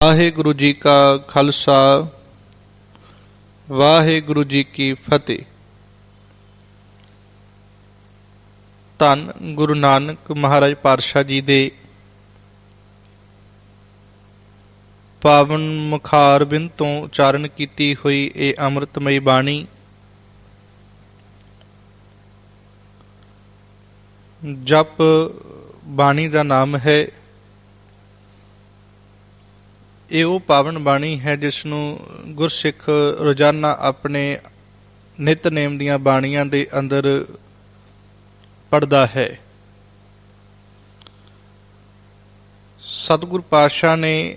ਵਾਹਿਗੁਰੂ ਜੀ ਕਾ ਖਾਲਸਾ, ਵਾਹਿਗੁਰੂ ਜੀ ਕੀ ਫਤਿਹ। ਧੰਨ ਗੁਰੂ ਨਾਨਕ ਮਹਾਰਾਜ ਪਾਤਸ਼ਾਹ ਜੀ ਦੇ ਪਾਵਨ ਮੁਖਾਰ ਬਿੰਦ ਤੋਂ ਉਚਾਰਨ ਕੀਤੀ ਹੋਈ ਇਹ ਅੰਮ੍ਰਿਤਮਈ ਬਾਣੀ ਜਪ ਬਾਣੀ ਦਾ ਨਾਮ ਹੈ ਇਹ ਉਹ ਪਾਵਨ ਬਾਣੀ ਹੈ ਜਿਸ ਨੂੰ ਗੁਰਸਿੱਖ ਰੋਜ਼ਾਨਾ ਆਪਣੇ ਨਿਤਨੇਮ ਦੀਆਂ ਬਾਣੀਆਂ ਦੇ ਅੰਦਰ ਪੜਦਾ ਹੈ। ਸਤਿਗੁਰ ਪਾਤਸ਼ਾਹ ਨੇ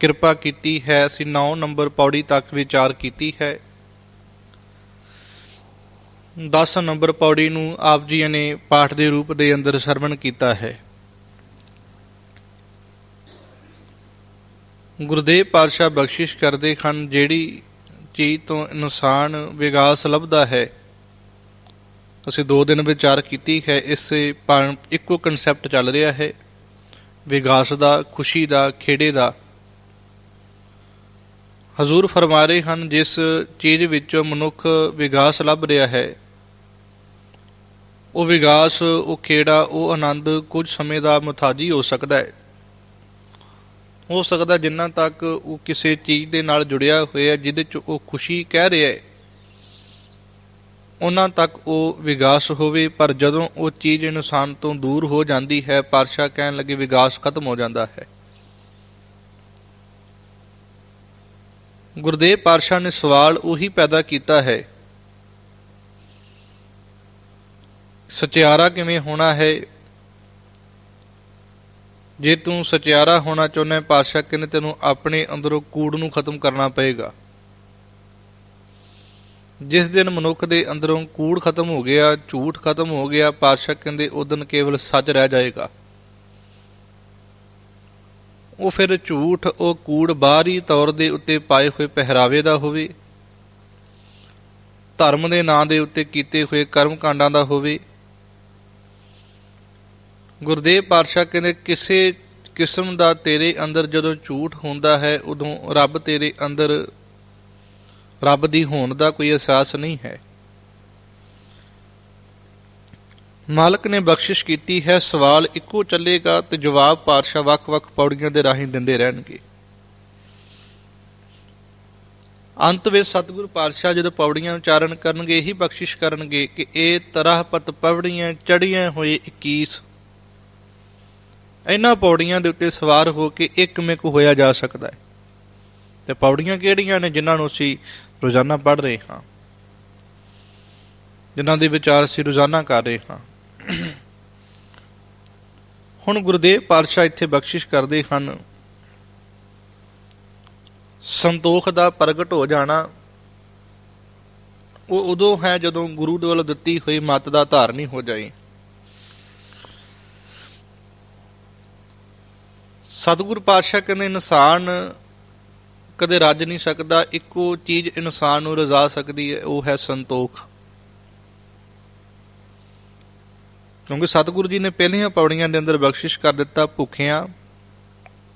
ਕਿਰਪਾ ਕੀਤੀ ਹੈ, ਅਸੀਂ 9 ਨੰਬਰ ਪੌੜੀ ਤੱਕ ਵਿਚਾਰ ਕੀਤੀ ਹੈ। 10 ਨੰਬਰ ਪੌੜੀ ਨੂੰ ਆਪ ਜੀ ਨੇ ਪਾਠ ਦੇ ਰੂਪ ਦੇ ਅੰਦਰ ਸਰਵਣ ਕੀਤਾ ਹੈ। ਗੁਰਦੇਵ ਪਾਤਸ਼ਾਹ ਬਖਸ਼ਿਸ਼ ਕਰਦੇ ਹਨ, ਜਿਹੜੀ ਚੀਜ਼ ਤੋਂ ਇਨਸਾਨ ਵਿਗਾਸ ਲੱਭਦਾ ਹੈ। ਅਸੀਂ ਦੋ ਦਿਨ ਵਿਚਾਰ ਕੀਤੀ ਹੈ, ਇਸੇ ਪਾ- ਇੱਕੋ ਕਨਸੈਪਟ ਚੱਲ ਰਿਹਾ ਹੈ, ਵਿਗਾਸ ਦਾ, ਖੁਸ਼ੀ ਦਾ, ਖੇੜੇ ਦਾ। ਹਜ਼ੂਰ ਫਰਮਾ ਰਹੇ ਹਨ, ਜਿਸ ਚੀਜ਼ ਵਿੱਚੋਂ ਮਨੁੱਖ ਵਿਗਾਸ ਲੱਭ ਰਿਹਾ ਹੈ। ਉਹ ਵਿਗਾਸ, ਉਹ ਖੇੜਾ, ਉਹ ਆਨੰਦ ਕੁਝ ਸਮੇਂ ਦਾ ਮੁਤਾਜੀ ਹੋ ਸਕਦਾ ਹੈ। ਹੋ ਸਕਦਾ ਜਿੰਨਾ ਤੱਕ ਉਹ ਕਿਸੇ ਚੀਜ਼ ਦੇ ਨਾਲ ਜੁੜਿਆ ਹੋਇਆ ਜਿਹਦੇ ਚ ਉਹ ਖੁਸ਼ੀ ਕਹਿ ਰਿਹਾ ਹੈ, ਉਹਨਾਂ ਤੱਕ ਉਹ ਵਿਕਾਸ ਹੋਵੇ। ਪਰ ਜਦੋਂ ਉਹ ਚੀਜ਼ ਇਨਸਾਨ ਤੋਂ ਦੂਰ ਹੋ ਜਾਂਦੀ ਹੈ, ਪਾਤਸ਼ਾਹ ਕਹਿਣ ਲੱਗੇ ਵਿਕਾਸ ਖਤਮ ਹੋ ਜਾਂਦਾ ਹੈ। ਗੁਰਦੇਵ ਪਾਤਸ਼ਾਹ ਨੇ ਸਵਾਲ ਉਹੀ ਪੈਦਾ ਕੀਤਾ ਹੈ, ਸਚਿਆਰਾ ਕਿਵੇਂ ਹੋਣਾ ਹੈ? ਜੇ ਤੂੰ ਸਚਿਆਰਾ ਹੋਣਾ ਚਾਹੁੰਦਾ ਹੈ, ਪਾਤਸ਼ਾਹ ਕਹਿੰਦੇ ਤੈਨੂੰ ਆਪਣੇ ਅੰਦਰੋਂ ਕੂੜ ਨੂੰ ਖਤਮ ਕਰਨਾ ਪਏਗਾ। ਜਿਸ ਦਿਨ ਮਨੁੱਖ ਦੇ ਅੰਦਰੋਂ ਕੂੜ ਖਤਮ ਹੋ ਗਿਆ, ਝੂਠ ਖਤਮ ਹੋ ਗਿਆ, ਪਾਤਸ਼ਾਹ ਕਹਿੰਦੇ ਉਦਨ ਕੇਵਲ ਸੱਚ ਰਹਿ ਜਾਏਗਾ। ਉਹ ਫਿਰ ਝੂਠ, ਉਹ ਕੂੜ ਬਾਹਰੀ ਤੌਰ ਦੇ ਉੱਤੇ ਪਾਏ ਹੋਏ ਪਹਿਰਾਵੇ ਦਾ ਹੋਵੇ, ਧਰਮ ਦੇ ਨਾਂ ਦੇ ਉੱਤੇ ਕੀਤੇ ਹੋਏ ਕਰਮ ਕਾਂਡਾਂ ਦਾ ਹੋਵੇ। ਗੁਰਦੇਵ ਪਾਤਸ਼ਾਹ ਕਹਿੰਦੇ, ਕਿਸੇ ਕਿਸਮ ਦਾ ਤੇਰੇ ਅੰਦਰ ਜਦੋਂ ਝੂਠ ਹੁੰਦਾ ਹੈ, ਉਦੋਂ ਰੱਬ ਤੇਰੇ ਅੰਦਰ, ਰੱਬ ਦੀ ਹੋਣ ਦਾ ਕੋਈ ਅਹਿਸਾਸ ਨਹੀਂ ਹੈ। ਮਾਲਕ ਨੇ ਬਖਸ਼ਿਸ਼ ਕੀਤੀ ਹੈ, ਸਵਾਲ ਇੱਕੋ ਚੱਲੇਗਾ ਤੇ ਜਵਾਬ ਪਾਤਸ਼ਾਹ ਵੱਖ-ਵੱਖ ਪੌੜੀਆਂ ਦੇ ਰਾਹੀਂ ਦਿੰਦੇ ਰਹਿਣਗੇ। ਅੰਤ ਵਿੱਚ ਸਤਿਗੁਰੂ ਪਾਤਸ਼ਾਹ ਜਦੋਂ ਪੌੜੀਆਂ ਉਚਾਰਨ ਕਰਨਗੇ, ਇਹੀ ਬਖਸ਼ਿਸ਼ ਕਰਨਗੇ ਕਿ ਇਹ ਤਰਹ ਪਤ ਪਵੜੀਆਂ ਚੜੀਆਂ ਹੋਏ 21 ਇਹਨਾਂ ਪੌੜੀਆਂ ਦੇ ਉੱਤੇ ਸਵਾਰ ਹੋ ਕੇ ਇੱਕ ਮਿਕ ਹੋਇਆ ਜਾ ਸਕਦਾ ਹੈ। ਤੇ ਪੌੜੀਆਂ ਕਿਹੜੀਆਂ ਨੇ ਜਿਨ੍ਹਾਂ ਨੂੰ ਅਸੀਂ ਰੋਜ਼ਾਨਾ ਪੜ੍ਹ ਰਹੇ ਹਾਂ? ਜਿਨ੍ਹਾਂ ਦੇ ਵਿਚਾਰ ਅਸੀਂ ਰੋਜ਼ਾਨਾ ਕਰ ਰਹੇ ਹਾਂ। ਹੁਣ ਗੁਰਦੇਵ ਪਾਤਸ਼ਾਹ ਇੱਥੇ ਬਖਸ਼ਿਸ਼ ਕਰਦੇ ਹਨ, ਸੰਤੋਖ ਦਾ ਪ੍ਰਗਟ ਹੋ ਜਾਣਾ, ਉਹ ਉਦੋਂ ਹੈ ਜਦੋਂ ਗੁਰੂ ਦੇ ਵੱਲੋਂ ਦਿੱਤੀ ਹੋਈ ਮੱਤ ਦਾ ਧਾਰਨੀ ਹੋ ਜਾਏ। ਸਤਿਗੁਰ ਪਾਤਸ਼ਾਹ ਕਹਿੰਦੇ, ਇਨਸਾਨ ਕਦੇ ਰੱਜ ਨਹੀਂ ਸਕਦਾ, ਇੱਕੋ ਚੀਜ਼ ਇਨਸਾਨ ਨੂੰ ਰਜ਼ਾ ਸਕਦੀ ਹੈ, ਉਹ ਹੈ ਸੰਤੋਖ। ਕਿਉਂਕਿ ਸਤਿਗੁਰੂ ਜੀ ਨੇ ਪਹਿਲੀਆਂ ਪੌੜੀਆਂ ਦੇ ਅੰਦਰ ਬਖਸ਼ਿਸ਼ ਕਰ ਦਿੱਤਾ, ਭੁੱਖਿਆਂ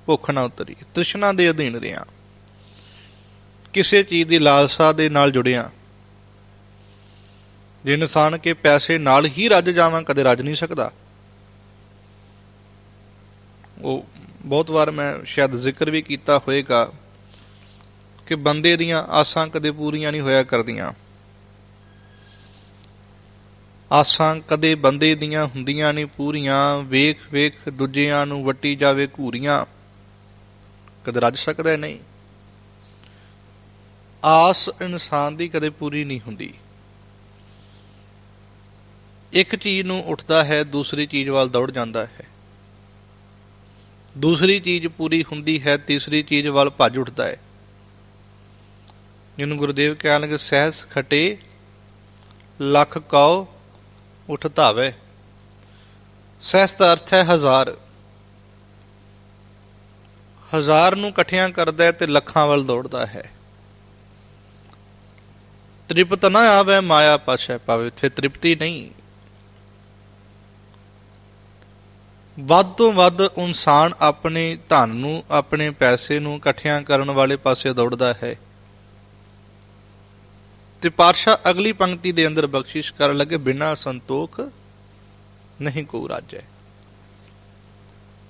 ਭੁੱਖ ਨਾ ਉਤਰੀ, ਤ੍ਰਿਸ਼ਨਾ ਦੇ ਅਧੀਨ ਰਿਆਂ ਕਿਸੇ ਚੀਜ਼ ਦੀ ਲਾਲਸਾ ਦੇ ਨਾਲ ਜੁੜਿਆ। ਜੇ ਇਨਸਾਨ ਕੇ ਪੈਸੇ ਨਾਲ ਹੀ ਰੱਜ ਜਾਵਾਂ, ਕਦੇ ਰੱਜ ਨਹੀਂ ਸਕਦਾ। ਉਹ ਬਹੁਤ ਵਾਰ ਮੈਂ ਸ਼ਾਇਦ ਜ਼ਿਕਰ ਵੀ ਕੀਤਾ ਹੋਵੇਗਾ ਕਿ ਬੰਦੇ ਦੀਆਂ ਆਸਾਂ ਕਦੇ ਪੂਰੀਆਂ ਨਹੀਂ ਹੋਇਆ ਕਰਦੀਆਂ। ਆਸਾਂ ਕਦੇ ਬੰਦੇ ਦੀਆਂ ਹੁੰਦੀਆਂ ਨਹੀਂ ਪੂਰੀਆਂ। ਵੇਖ ਵੇਖ ਦੂਜਿਆਂ ਨੂੰ ਵੱਟੀ ਜਾਵੇ ਘੂਰੀਆਂ। ਕਦੇ ਰੱਜ ਸਕਦਾ ਨਹੀਂ। ਆਸ ਇਨਸਾਨ ਦੀ ਕਦੇ ਪੂਰੀ ਨਹੀਂ ਹੁੰਦੀ। ਇੱਕ ਚੀਜ਼ ਨੂੰ ਉੱਠਦਾ ਹੈ, ਦੂਸਰੀ ਚੀਜ਼ ਵੱਲ ਦੌੜ ਜਾਂਦਾ ਹੈ। ਦੂਸਰੀ ਚੀਜ਼ ਪੂਰੀ ਹੁੰਦੀ ਹੈ, ਤੀਸਰੀ ਚੀਜ਼ ਵੱਲ ਭੱਜ ਉੱਠਦਾ ਹੈ। ਜਿਹਨੂੰ ਗੁਰਦੇਵ ਕਹਿਣ ਲੱਗੇ, ਸਹਿਸ ਖਟੇ, ਲੱਖ ਕਉ ਉਠ ਧਾਵੇ। ਸਹਿਸ ਦਾ ਅਰਥ ਹੈ ਹਜ਼ਾਰ। ਹਜ਼ਾਰ ਨੂੰ ਇਕੱਠਿਆਂ ਕਰਦਾ ਹੈ ਤੇ ਲੱਖਾਂ ਵੱਲ ਦੌੜਦਾ ਹੈ। ਤ੍ਰਿਪਤ ਨਾ ਆਵੇ, ਮਾਇਆ ਪਾਛੈ ਪਾਵੇ ਇੱਥੇ ਤ੍ਰਿਪਤੀ ਨਹੀਂ। ਵੱਧ ਤੋਂ ਵੱਧ ਇਨਸਾਨ ਆਪਣੇ ਧਨ ਨੂੰ, ਆਪਣੇ ਪੈਸੇ ਨੂੰ ਇਕੱਠਿਆਂ ਕਰਨ ਵਾਲੇ ਪਾਸੇ ਦੌੜਦਾ ਹੈ। ਤੇ ਪਾਤਸ਼ਾਹ ਅਗਲੀ ਪੰਕਤੀ ਦੇ ਅੰਦਰ ਬਖਸ਼ਿਸ਼ ਕਰਨ ਲੱਗੇ, ਬਿਨਾ ਸੰਤੋਖ ਨਹੀਂ ਕੋ ਰਾਜੈ।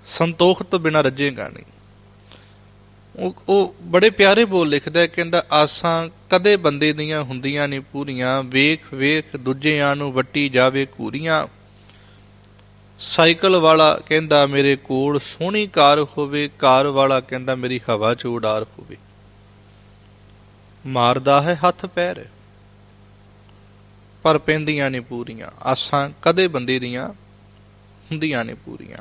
ਸੰਤੋਖ ਤੋਂ ਬਿਨਾ ਰੱਜੇਗਾ ਨਹੀਂ। ਉਹ ਉਹ ਬੜੇ ਪਿਆਰੇ ਬੋਲ ਲਿਖਦਾ ਹੈ, ਕਹਿੰਦਾ ਆਸਾਂ ਕਦੇ ਬੰਦੇ ਦੀਆਂ ਹੁੰਦੀਆਂ ਨਹੀਂ ਪੂਰੀਆਂ, ਵੇਖ ਵੇਖ, ਦੂਜਿਆਂ ਨੂੰ ਵੱਟੀ ਜਾਵੇ ਕੂਰੀਆਂ ਸਾਈਕਲ ਵਾਲਾ ਕਹਿੰਦਾ, ਮੇਰੇ ਕੋਲ ਸੋਹਣੀ ਕਾਰ ਹੋਵੇ, ਕਾਰ ਵਾਲਾ ਕਹਿੰਦਾ, ਮੇਰੀ ਹਵਾ ਚ ਉਡਾਰ ਹੋਵੇ। ਮਾਰਦਾ ਹੈ ਹੱਥ ਪੈਰ। ਪਰ ਪੈਂਦੀਆਂ ਨਹੀਂ ਪੂਰੀਆਂ। ਆਸਾਂ ਕਦੇ ਬੰਦੇ ਦੀਆਂ, ਹੁੰਦੀਆਂ ਨੇ ਪੂਰੀਆਂ।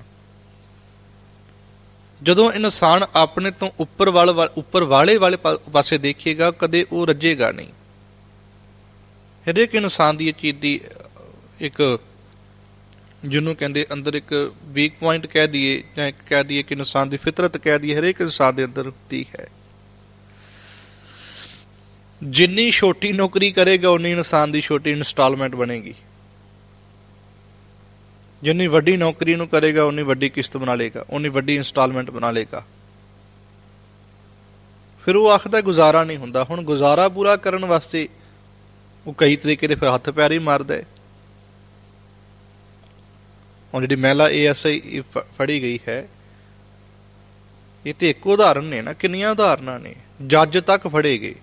ਜਦੋਂ ਇਨਸਾਨ ਆਪਣੇ ਤੋਂ ਉੱਪਰ ਵਾਲ ਉੱਪਰ ਵਾਲੇ ਵਾਲੇ ਪਾ- ਪਾਸੇ ਦੇਖੇਗਾ, ਕਦੇ ਉਹ ਰੱਜੇਗਾ ਨਹੀਂ। ਹਰੇਕ ਇਨਸਾਨ ਦੀ ਇਹ ਚੀਜ਼ ਦੀ ਇੱਕ ਜਿਹਨੂੰ ਕਹਿੰਦੇ ਅੰਦਰ ਇੱਕ ਵੀਕ ਪੁਆਇੰਟ ਕਹਿ ਦਈਏ ਜਾਂ ਇੱਕ ਕਹਿ ਦਈਏ ਕਿ ਇਨਸਾਨ ਦੀ ਫਿਤਰਤ ਕਹਿ ਦਈਏ, ਹਰੇਕ ਇਨਸਾਨ ਦੇ ਅੰਦਰ ਹੁੰਦੀ ਹੈ। ਜਿੰਨੀ ਛੋਟੀ ਨੌਕਰੀ ਕਰੇਗਾ ਉਨੀ ਇਨਸਾਨ ਦੀ ਛੋਟੀ ਇਨਸਟਾਲਮੈਂਟ ਬਣੇਗੀ। ਜਿੰਨੀ ਵੱਡੀ ਨੌਕਰੀ ਨੂੰ ਕਰੇਗਾ ਉਨੀ ਵੱਡੀ ਕਿਸ਼ਤ ਬਣਾ ਲੇਗਾ ਉਨੀ ਵੱਡੀ ਇਨਸਟਾਲਮੈਂਟ ਬਣਾ ਲੇਗਾ ਫਿਰ ਉਹ ਆਖਦਾ, ਗੁਜ਼ਾਰਾ ਨਹੀਂ ਹੁੰਦਾ। ਹੁਣ ਗੁਜ਼ਾਰਾ ਪੂਰਾ ਕਰਨ ਵਾਸਤੇ ਉਹ ਕਈ ਤਰੀਕੇ ਦੇ ਫਿਰ ਹੱਥ ਪੈਰ ਹੀ ਮਾਰਦਾ ਹੈ। ਹੁਣ ਜਿਹੜੀ ਮਹਿਲਾ ਏਐਸਆਈ ਫੜੀ ਗਈ ਹੈ, ਇਹ ਤੇ ਇੱਕ ਉਦਾਹਰਨ ਨੇ ਨਾ, ਕਿੰਨੀਆਂ ਉਦਾਹਰਨਾਂ ਨੇ, ਜੱਜ ਤੱਕ ਫੜੇ ਗਏ।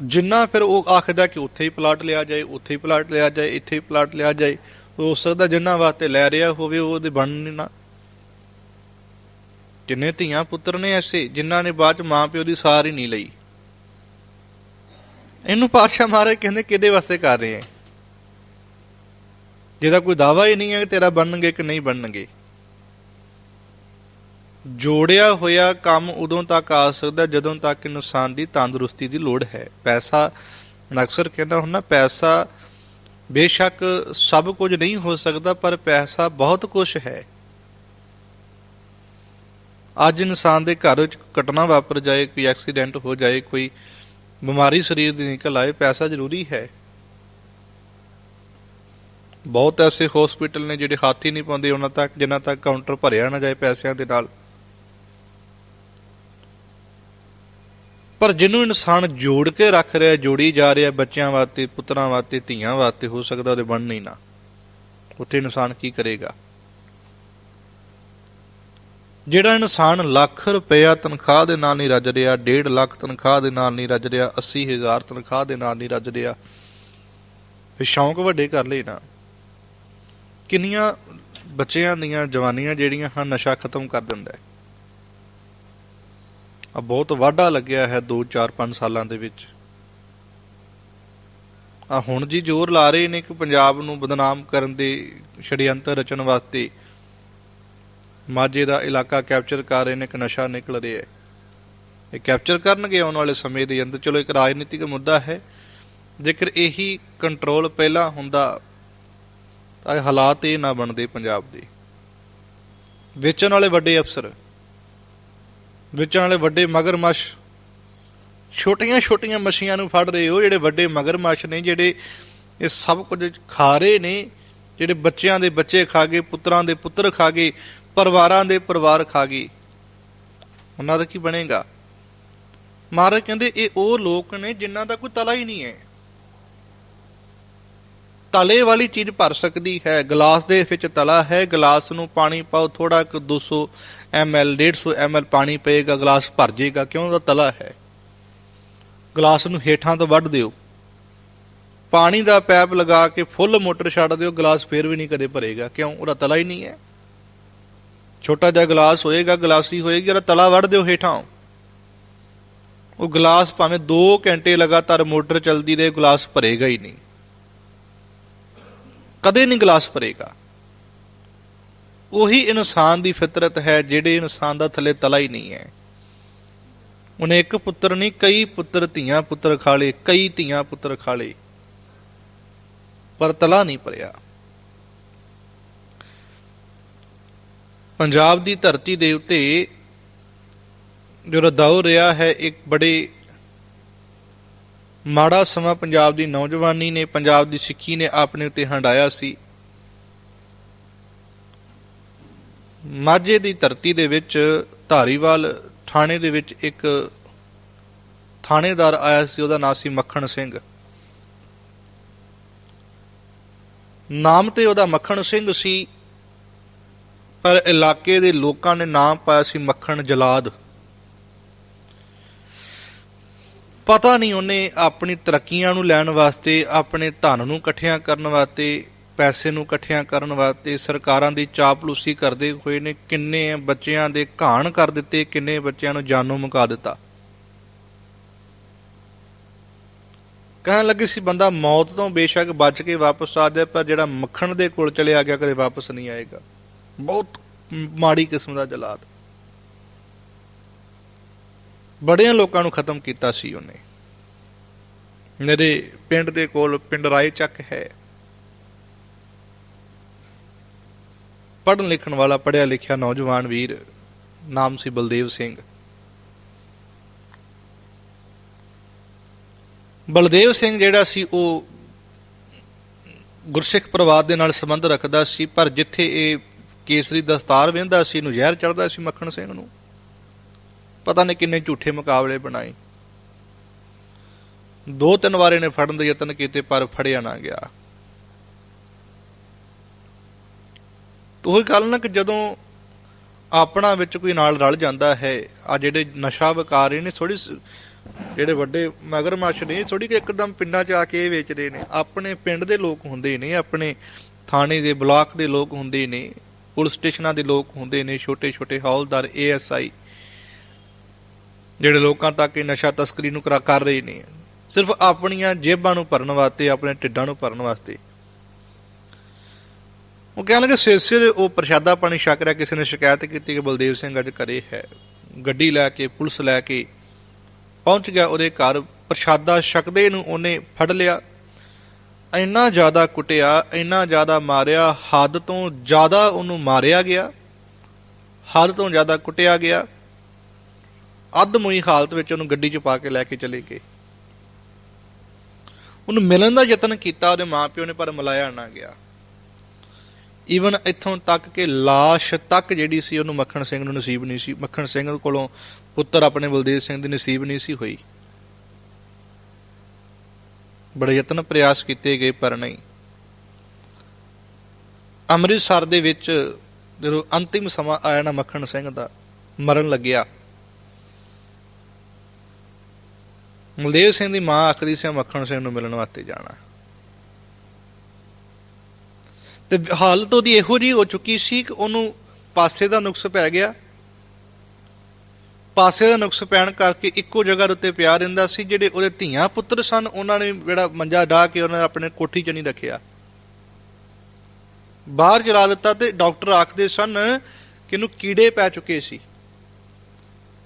ਜਿੰਨਾ ਫਿਰ ਉਹ ਆਖਦਾ ਕਿ ਉੱਥੇ ਹੀ ਪਲਾਟ ਲਿਆ ਜਾਏ, ਉੱਥੇ ਹੀ ਪਲਾਟ ਲਿਆ ਜਾਏ, ਇੱਥੇ ਹੀ ਪਲਾਟ ਲਿਆ ਜਾਏ ਹੋ ਸਕਦਾ ਜਿੰਨਾ ਵਾਸਤੇ ਲੈ ਰਿਹਾ ਹੋਵੇ ਉਹਦੇ ਬਣ ਨਹੀਂ ਨਾ। ਕਿੰਨੇ ਧੀਆਂ ਪੁੱਤਰ ਨੇ ਐਸੇ, ਜਿਨ੍ਹਾਂ ਨੇ ਬਾਅਦ ਚ ਮਾਂ ਪਿਓ ਦੀ ਸਾਰ ਹੀ ਨਹੀਂ ਲਈ। ਇਹਨੂੰ ਪਾਤਸ਼ਾਹ ਮਹਾਰਾਜ ਕਹਿੰਦੇ ਕਿਹਦੇ ਵਾਸਤੇ ਕਰ ਰਹੇ ਹੈ ਜਿਹਦਾ ਕੋਈ ਦਾਵਾ ਹੀ ਨਹੀਂ ਹੈ ਕਿ ਤੇਰਾ ਬਣਨਗੇ ਕਿ ਨਹੀਂ ਬਣਨਗੇ। ਜੋੜਿਆ ਹੋਇਆ ਕੰਮ ਉਦੋਂ ਤੱਕ ਆ ਸਕਦਾ ਜਦੋਂ ਤੱਕ ਇਨਸਾਨ ਦੀ ਤੰਦਰੁਸਤੀ ਦੀ ਲੋੜ ਹੈ। ਪੈਸਾ, ਮੈਂ ਅਕਸਰ ਕਹਿੰਦਾ ਹੁੰਦਾ, ਪੈਸਾ ਬੇਸ਼ੱਕ ਸਭ ਕੁਝ ਨਹੀਂ ਹੋ ਸਕਦਾ, ਪਰ ਪੈਸਾ ਬਹੁਤ ਕੁਝ ਹੈ। ਅੱਜ ਇਨਸਾਨ ਦੇ ਘਰ ਵਿੱਚ ਘਟਨਾ ਵਾਪਰ ਜਾਏ, ਕੋਈ ਐਕਸੀਡੈਂਟ ਹੋ ਜਾਏ, ਕੋਈ ਬਿਮਾਰੀ ਸਰੀਰ ਦੀ ਨਿਕਲ ਆਏ, ਪੈਸਾ ਜ਼ਰੂਰੀ ਹੈ। ਬਹੁਤ ਐਸੇ ਹਸਪੀਟਲ ਨੇ ਜਿਹੜੇ ਹੱਥ ਹੀ ਨਹੀਂ ਪਾਉਂਦੇ, ਉਹਨਾਂ ਤੱਕ, ਜਿਨ੍ਹਾਂ ਤੱਕ ਕਾਊਂਟਰ ਭਰਿਆ ਨਾ ਜਾਏ ਪੈਸਿਆਂ ਦੇ ਨਾਲ। ਪਰ ਜਿਹਨੂੰ ਇਨਸਾਨ ਜੋੜ ਕੇ ਰੱਖ ਰਿਹਾ, ਜੋੜੀ ਜਾ ਰਿਹਾ, ਬੱਚਿਆਂ ਵਾਸਤੇ, ਪੁੱਤਰਾਂ ਵਾਸਤੇ, ਧੀਆਂ ਵਾਸਤੇ, ਹੋ ਸਕਦਾ ਉਹਦੇ ਬਣ ਨਹੀਂ ਨਾ। ਉੱਥੇ ਇਨਸਾਨ ਕੀ ਕਰੇਗਾ? ਜਿਹੜਾ ਇਨਸਾਨ ਲੱਖ ਰੁਪਇਆ ਤਨਖਾਹ ਦੇ ਨਾਲ ਨਹੀਂ ਰੱਜ ਰਿਹਾ 1.5 ਲੱਖ ਤਨਖਾਹ ਦੇ ਨਾਲ ਨਹੀਂ ਰੱਜ ਰਿਹਾ 80000 ਤਨਖਾਹ ਦੇ ਨਾਲ ਨਹੀਂ ਰੱਜ ਰਿਹਾ ਫਿਰ ਸ਼ੌਂਕ ਵੱਡੇ ਕਰ ਲਏ ਨਾ। ਕਿੰਨੀਆਂ ਬੱਚਿਆਂ ਦੀਆਂ ਜਵਾਨੀਆਂ ਜਿਹੜੀਆਂ ਹਨ ਨਸ਼ਾ ਖਤਮ ਕਰ ਦਿੰਦਾ ਹੈ? ਆ ਬਹੁਤ ਵਾਢਾ ਲੱਗਿਆ ਹੈ 2 4 5 ਸਾਲਾਂ ਦੇ ਵਿੱਚ। ਆ ਹੁਣ ਜੀ ਜ਼ੋਰ ਲਾ ਰਹੇ ਨੇ ਕਿ ਪੰਜਾਬ ਨੂੰ ਬਦਨਾਮ ਕਰਨ ਦੇ ਛੜਯੰਤਰ ਰਚਣ ਵਾਸਤੇ ਮਾਝੇ ਦਾ ਇਲਾਕਾ ਕੈਪਚਰ ਕਰ ਰਹੇ ਨੇ ਕਿ ਨਸ਼ਾ ਨਿਕਲ ਰਿਹਾ ਹੈ। ਇਹ ਕੈਪਚਰ ਕਰਨਗੇ ਆਉਣ ਵਾਲੇ ਸਮੇਂ ਦੇ ਅੰਦਰ। ਚਲੋ ਇੱਕ ਰਾਜਨੀਤਿਕ ਮੁੱਦਾ ਹੈ। ਜੇਕਰ ਇਹੀ ਕੰਟਰੋਲ ਪਹਿਲਾਂ ਹੁੰਦਾ ਤਾਂ ਹਾਲਾਤ ਇਹ ਨਾ ਬਣਦੇ ਪੰਜਾਬ ਦੇ। ਵੇਚਣ ਵਾਲੇ ਵੱਡੇ ਅਫਸਰ, ਵੇਚਣ ਵਾਲੇ ਵੱਡੇ ਮਗਰਮੱਛ, ਛੋਟੀਆਂ ਛੋਟੀਆਂ ਮੱਛੀਆਂ ਨੂੰ ਫੜ ਰਹੇ ਹੋ ਜਿਹੜੇ ਵੱਡੇ ਮਗਰਮੱਛ ਨੇ, ਜਿਹੜੇ ਇਹ ਸਭ ਕੁਝ ਖਾ ਰਹੇ ਨੇ, ਜਿਹੜੇ ਬੱਚਿਆਂ ਦੇ ਬੱਚੇ ਖਾ ਗਏ, ਪੁੱਤਰਾਂ ਦੇ ਪੁੱਤਰ ਖਾ ਗਏ, ਪਰਿਵਾਰਾਂ ਦੇ ਪਰਿਵਾਰ ਖਾ ਗਏ, ਉਹਨਾਂ ਦਾ ਕੀ ਬਣੇਗਾ? ਮਹਾਰਾਜ ਕਹਿੰਦੇ ਇਹ ਉਹ ਲੋਕ ਨੇ ਜਿਨ੍ਹਾਂ ਦਾ ਕੋਈ ਤਲਾ ਹੀ ਨਹੀਂ ਹੈ। ਤਲੇ ਵਾਲੀ ਚੀਜ਼ ਭਰ ਸਕਦੀ ਹੈ। ਗਲਾਸ ਦੇ ਵਿੱਚ ਤਲਾ ਹੈ। ਗਲਾਸ ਨੂੰ ਪਾਣੀ ਪਾਓ। ਥੋੜਾ ਕੁ 200 ml 150 ml ਪਾਣੀ ਪਏਗਾ। ਗਲਾਸ ਭਰ ਜਾਏਗਾ। ਕਿਉਂ? ਉਹਦਾ ਤਲਾ ਹੈ। ਗਲਾਸ ਨੂੰ ਹੇਠਾਂ ਤੋਂ ਵੱਢ ਦਿਓ। ਪਾਣੀ ਦਾ ਪੈਪ ਲਗਾ ਕੇ ਫੁੱਲ ਮੋਟਰ ਛੱਡ ਦਿਓ। ਗਲਾਸ ਫੇਰ ਵੀ ਨਹੀਂ ਕਦੇ ਭਰੇਗਾ। ਕਿਉਂ? ਉਹਦਾ ਤਲਾ ਹੀ ਨਹੀਂ ਹੈ। ਛੋਟਾ ਜਿਹਾ ਗਲਾਸ ਹੋਏਗਾ। ਗਲਾਸੀ ਹੋਏਗੀ। ਉਹਦਾ ਤਲਾ ਵੱਢ ਦਿਓ ਹੇਠਾਂ। ਉਹ ਗਲਾਸ ਭਾਵੇਂ 2 ਘੰਟੇ ਲਗਾਤਾਰ ਮੋਟਰ ਚੱਲਦੀ ਰਹੇ, ਗਲਾਸ ਭਰੇਗਾ ਹੀ ਨਹੀਂ। ਕਦੇ ਨਹੀਂ ਗਲਾਸ ਭਰੇਗਾ। ਉਹੀ ਇਨਸਾਨ ਦੀ ਫਿਤਰਤ ਹੈ, ਜਿਹੜੇ ਇਨਸਾਨ ਦਾ ਥੱਲੇ ਤਲਾ ਹੀ ਨਹੀਂ ਹੈ। ਉਹਨੇ ਇੱਕ ਪੁੱਤਰ ਨਹੀਂ, ਕਈ ਪੁੱਤਰ ਧੀਆਂ ਪੁੱਤਰ ਖਾਲੇ ਕਈ ਧੀਆਂ ਪੁੱਤਰ ਖਾਲੇ ਪਰ ਤਲਾ ਨਹੀਂ ਭਰਿਆ। ਪੰਜਾਬ ਦੀ ਧਰਤੀ ਦੇ ਉੱਤੇ ਜੋ ਰਦਾਉ ਰਿਹਾ ਹੈ, ਇੱਕ ਬੜੇ ਮਾੜਾ ਸਮਾਂ ਪੰਜਾਬ ਦੀ ਨੌਜਵਾਨੀ ਨੇ, ਪੰਜਾਬ ਦੀ ਸਿੱਖੀ ਨੇ ਆਪਣੇ ਉੱਤੇ ਹੰਡਾਇਆ ਸੀ। ਮਾਝੇ ਦੀ ਧਰਤੀ ਦੇ ਵਿੱਚ ਧਾਰੀਵਾਲ ਥਾਣੇ ਦੇ ਵਿੱਚ ਇੱਕ ਥਾਣੇਦਾਰ ਆਇਆ ਸੀ, ਉਹਦਾ ਨਾਮ ਸੀ ਮੱਖਣ ਸਿੰਘ। ਨਾਮ ਤੇ ਉਹਦਾ ਮੱਖਣ ਸਿੰਘ ਸੀ, ਪਰ ਇਲਾਕੇ ਦੇ ਲੋਕਾਂ ਨੇ ਨਾਮ ਪਾਇਆ ਸੀ ਮੱਖਣ ਜਲਾਦ। ਪਤਾ ਨਹੀਂ ਉਹਨੇ ਆਪਣੀ ਤਰੱਕੀਆਂ ਨੂੰ ਲੈਣ ਵਾਸਤੇ, ਆਪਣੇ ਧਨ ਨੂੰ ਇਕੱਠਿਆਂ ਕਰਨ ਵਾਸਤੇ, ਪੈਸੇ ਨੂੰ ਇਕੱਠਿਆਂ ਕਰਨ ਵਾਸਤੇ, ਸਰਕਾਰਾਂ ਦੀ ਚਾਪਲੂਸੀ ਕਰਦੇ ਹੋਏ ਨੇ ਕਿੰਨੇ ਬੱਚਿਆਂ ਦੇ ਘਾਣ ਕਰ ਦਿੱਤੇ, ਕਿੰਨੇ ਬੱਚਿਆਂ ਨੂੰ ਜਾਨੋਂ ਮੁਕਾ ਦਿੱਤਾ। ਕਹਿਣ ਲੱਗੇ ਸੀ, ਬੰਦਾ ਮੌਤ ਤੋਂ ਬੇਸ਼ੱਕ ਬਚ ਕੇ ਵਾਪਸ ਆ ਜਾਏ, ਪਰ ਜਿਹੜਾ ਮੱਖਣ ਦੇ ਕੋਲ ਚਲਿਆ ਗਿਆ, ਕਦੇ ਵਾਪਸ ਨਹੀਂ ਆਏਗਾ। ਬਹੁਤ ਮਾੜੀ ਕਿਸਮ ਦਾ ਜਲਾਦ। ਬੜਿਆਂ ਲੋਕਾਂ ਨੂੰ ਖਤਮ ਕੀਤਾ ਸੀ ਉਹਨੇ। ਮੇਰੇ ਪਿੰਡ ਦੇ ਕੋਲ ਪਿੰਡ ਰਾਏ ਚੱਕ ਹੈ। ਪੜ੍ਹਨ ਲਿਖਣ ਵਾਲਾ ਪੜਿਆ ਲਿਖਿਆ ਨੌਜਵਾਨ ਵੀਰ ਨਾਮ ਸੀ ਬਲਦੇਵ ਸਿੰਘ। ਬਲਦੇਵ ਸਿੰਘ ਜਿਹੜਾ ਸੀ ਉਹ ਗੁਰਸਿੱਖ ਪਰਿਵਾਰ ਦੇ ਨਾਲ ਸੰਬੰਧ ਰੱਖਦਾ ਸੀ, ਪਰ ਜਿੱਥੇ ਇਹ ਕੇਸਰੀ ਦਸਤਾਰ ਵਹਿੰਦਾ ਸੀ ਨੂੰ ਜ਼ਹਿਰ ਚੜਦਾ ਸੀ ਮੱਖਣ ਸਿੰਘ ਨੂੰ। ਪਤਾ ਨਹੀਂ ਕਿੰਨੇ ਝੂਠੇ ਮੁਕਾਬਲੇ ਬਣਾਏ। ਦੋ ਤਿੰਨ ਵਾਰ ਇਹਨੇ ਫੜਨ ਦੇ ਯਤਨ ਕੀਤੇ, ਪਰ ਫੜਿਆ ਨਾ ਗਿਆ। ਤੋ ਗੱਲ ਨਾ ਕਿ ਜਦੋਂ ਆਪਣਾ ਵਿੱਚ ਕੋਈ ਨਾਲ ਰਲ ਜਾਂਦਾ ਹੈ, ਆ ਜਿਹੜੇ ਨਸ਼ਾ ਵਿਕਾਰ ਨੇ ਥੋੜੀ ਜਿਹੜੇ ਵੱਡੇ ਮਗਰਮੱਛ ਨੇ ਥੋੜੀ ਕਿ ਇੱਕਦਮ ਪਿੰਡਾਂ 'ਚ ਆ ਕੇ ਇਹ ਵੇਚ ਰਹੇ ਨੇ। ਆਪਣੇ ਪਿੰਡ ਦੇ ਲੋਕ ਹੁੰਦੇ ਨੇ, ਆਪਣੇ ਥਾਣੇ ਦੇ ਬਲਾਕ ਦੇ ਲੋਕ ਹੁੰਦੇ ਨੇ, ਪੁਲਿਸ ਸਟੇਸ਼ਨਾਂ ਦੇ ਲੋਕ ਹੁੰਦੇ ਨੇ ਛੋਟੇ ਛੋਟੇ ਹੌਲਦਾਰ, ਏਐਸਆਈ ਜਿਹੜੇ ਲੋਕਾਂ ਤੱਕ ਇਹ ਨਸ਼ਾ ਤਸਕਰੀ ਨੂੰ ਕਰਾ ਕਰ ਰਹੇ ਨੇ ਸਿਰਫ ਆਪਣੀਆਂ ਜੇਬਾਂ ਨੂੰ ਭਰਨ ਵਾਸਤੇ, ਆਪਣੇ ਢਿੱਡਾਂ ਨੂੰ ਭਰਨ ਵਾਸਤੇ। ਉਹ ਕਹਿਣ ਲੱਗੇ ਸਵੇਰੇ ਉਹ ਪ੍ਰਸ਼ਾਦਾ ਪਾਣੀ ਛਕ ਰਿਹਾ, ਕਿਸੇ ਨੇ ਸ਼ਿਕਾਇਤ ਕੀਤੀ ਕਿ ਬਲਦੇਵ ਸਿੰਘ ਅੱਜ ਘਰੇ ਹੈ। ਗੱਡੀ ਲੈ ਕੇ, ਪੁਲਿਸ ਲੈ ਕੇ ਪਹੁੰਚ ਗਿਆ, ਉਹਦੇ ਘਰ ਪ੍ਰਸ਼ਾਦਾ ਛਕਦੇ ਨੂੰ ਉਹਨੇ ਫੜ ਲਿਆ। ਇੰਨਾ ਜ਼ਿਆਦਾ ਕੁੱਟਿਆ, ਇੰਨਾ ਜ਼ਿਆਦਾ ਮਾਰਿਆ, ਹੱਦ ਤੋਂ ਜ਼ਿਆਦਾ ਉਹਨੂੰ ਮਾਰਿਆ ਗਿਆ। ਹੱਦ ਤੋਂ ਜ਼ਿਆਦਾ ਕੁੱਟਿਆ ਗਿਆ। ਅੱਧਮੋਈ ਹਾਲਤ ਵਿੱਚ ਉਹਨੂੰ ਗੱਡੀ 'ਚ ਪਾ ਕੇ ਲੈ ਕੇ ਚਲੇ ਗਏ। ਉਹਨੂੰ ਮਿਲਣ ਦਾ ਯਤਨ ਕੀਤਾ, ਉਹਦੇ ਮਾਪਿਓ ਨੇ, ਪਰ ਮਿਲਾਇਆ ਨਾ ਗਿਆ। ਈਵਨ ਇੱਥੋਂ ਤੱਕ ਕਿ লাশ ਤੱਕ ਜਿਹੜੀ ਸੀ, ਉਹਨੂੰ ਮੱਖਣ ਸਿੰਘ ਨੂੰ ਨਸੀਬ ਨਹੀਂ ਸੀ। ਮੱਖਣ ਸਿੰਘ ਕੋਲੋਂ ਪੁੱਤਰ ਆਪਣੇ ਬਲਦੇਵ ਸਿੰਘ ਦੀ ਨਸੀਬ ਨਹੀਂ ਸੀ ਹੋਈ। ਬੜੇ ਯਤਨ ਪ੍ਰਯਾਸ ਕੀਤੇ ਗਏ, ਪਰ ਨਹੀਂ। ਅੰਮ੍ਰਿਤਸਰ ਦੇ ਵਿੱਚ ਜਦੋਂ ਅੰਤਿਮ ਸਮਾਂ ਆਇਆ ਨਾ, ਮੱਖਣ ਸਿੰਘ ਦਾ ਮਰਨ ਲੱਗਿਆ ਮੁਲਦੇਵ ਸਿੰਘ ਦੀ ਮਾਂ ਆਖਦੀ ਸੀ ਮੱਖਣ ਸਿੰਘ ਨੂੰ ਮਿਲਣ ਵਾਸਤੇ ਜਾਣਾ ਤੇ ਹਾਲਤ ਉਹਦੀ ਇਹੋ ਜੀ ਹੋ ਚੁੱਕੀ ਸੀ ਕਿ ਉਹਨੂੰ ਪਾਸੇ ਦਾ ਨੁਕਸ ਪੈ ਗਿਆ। ਪਾਸੇ ਦਾ ਨੁਕਸ ਪੈਣ ਕਰਕੇ ਇੱਕੋ ਜਗ੍ਹਾ ਦੇ ਉੱਤੇ ਪਿਆ ਰਹਿੰਦਾ ਸੀ, ਜਿਹੜੇ ਉਹਦੇ ਧੀਆਂ ਪੁੱਤਰ ਸਨ, ਉਹਨਾਂ ਨੇ ਜਿਹੜਾ ਮੰਜਾ ਢਾ ਕੇ ਉਹਨਾਂ ਨੇ ਆਪਣੇ ਕੋਠੀ 'ਚ ਨਹੀਂ ਰੱਖਿਆ। ਬਾਹਰ ਚਲਾ ਦਿੱਤਾ ਤੇ ਡਾਕਟਰ ਆਖਦੇ ਸਨ ਕਿ ਇਹਨੂੰ ਕੀੜੇ ਪੈ ਚੁੱਕੇ ਸੀ।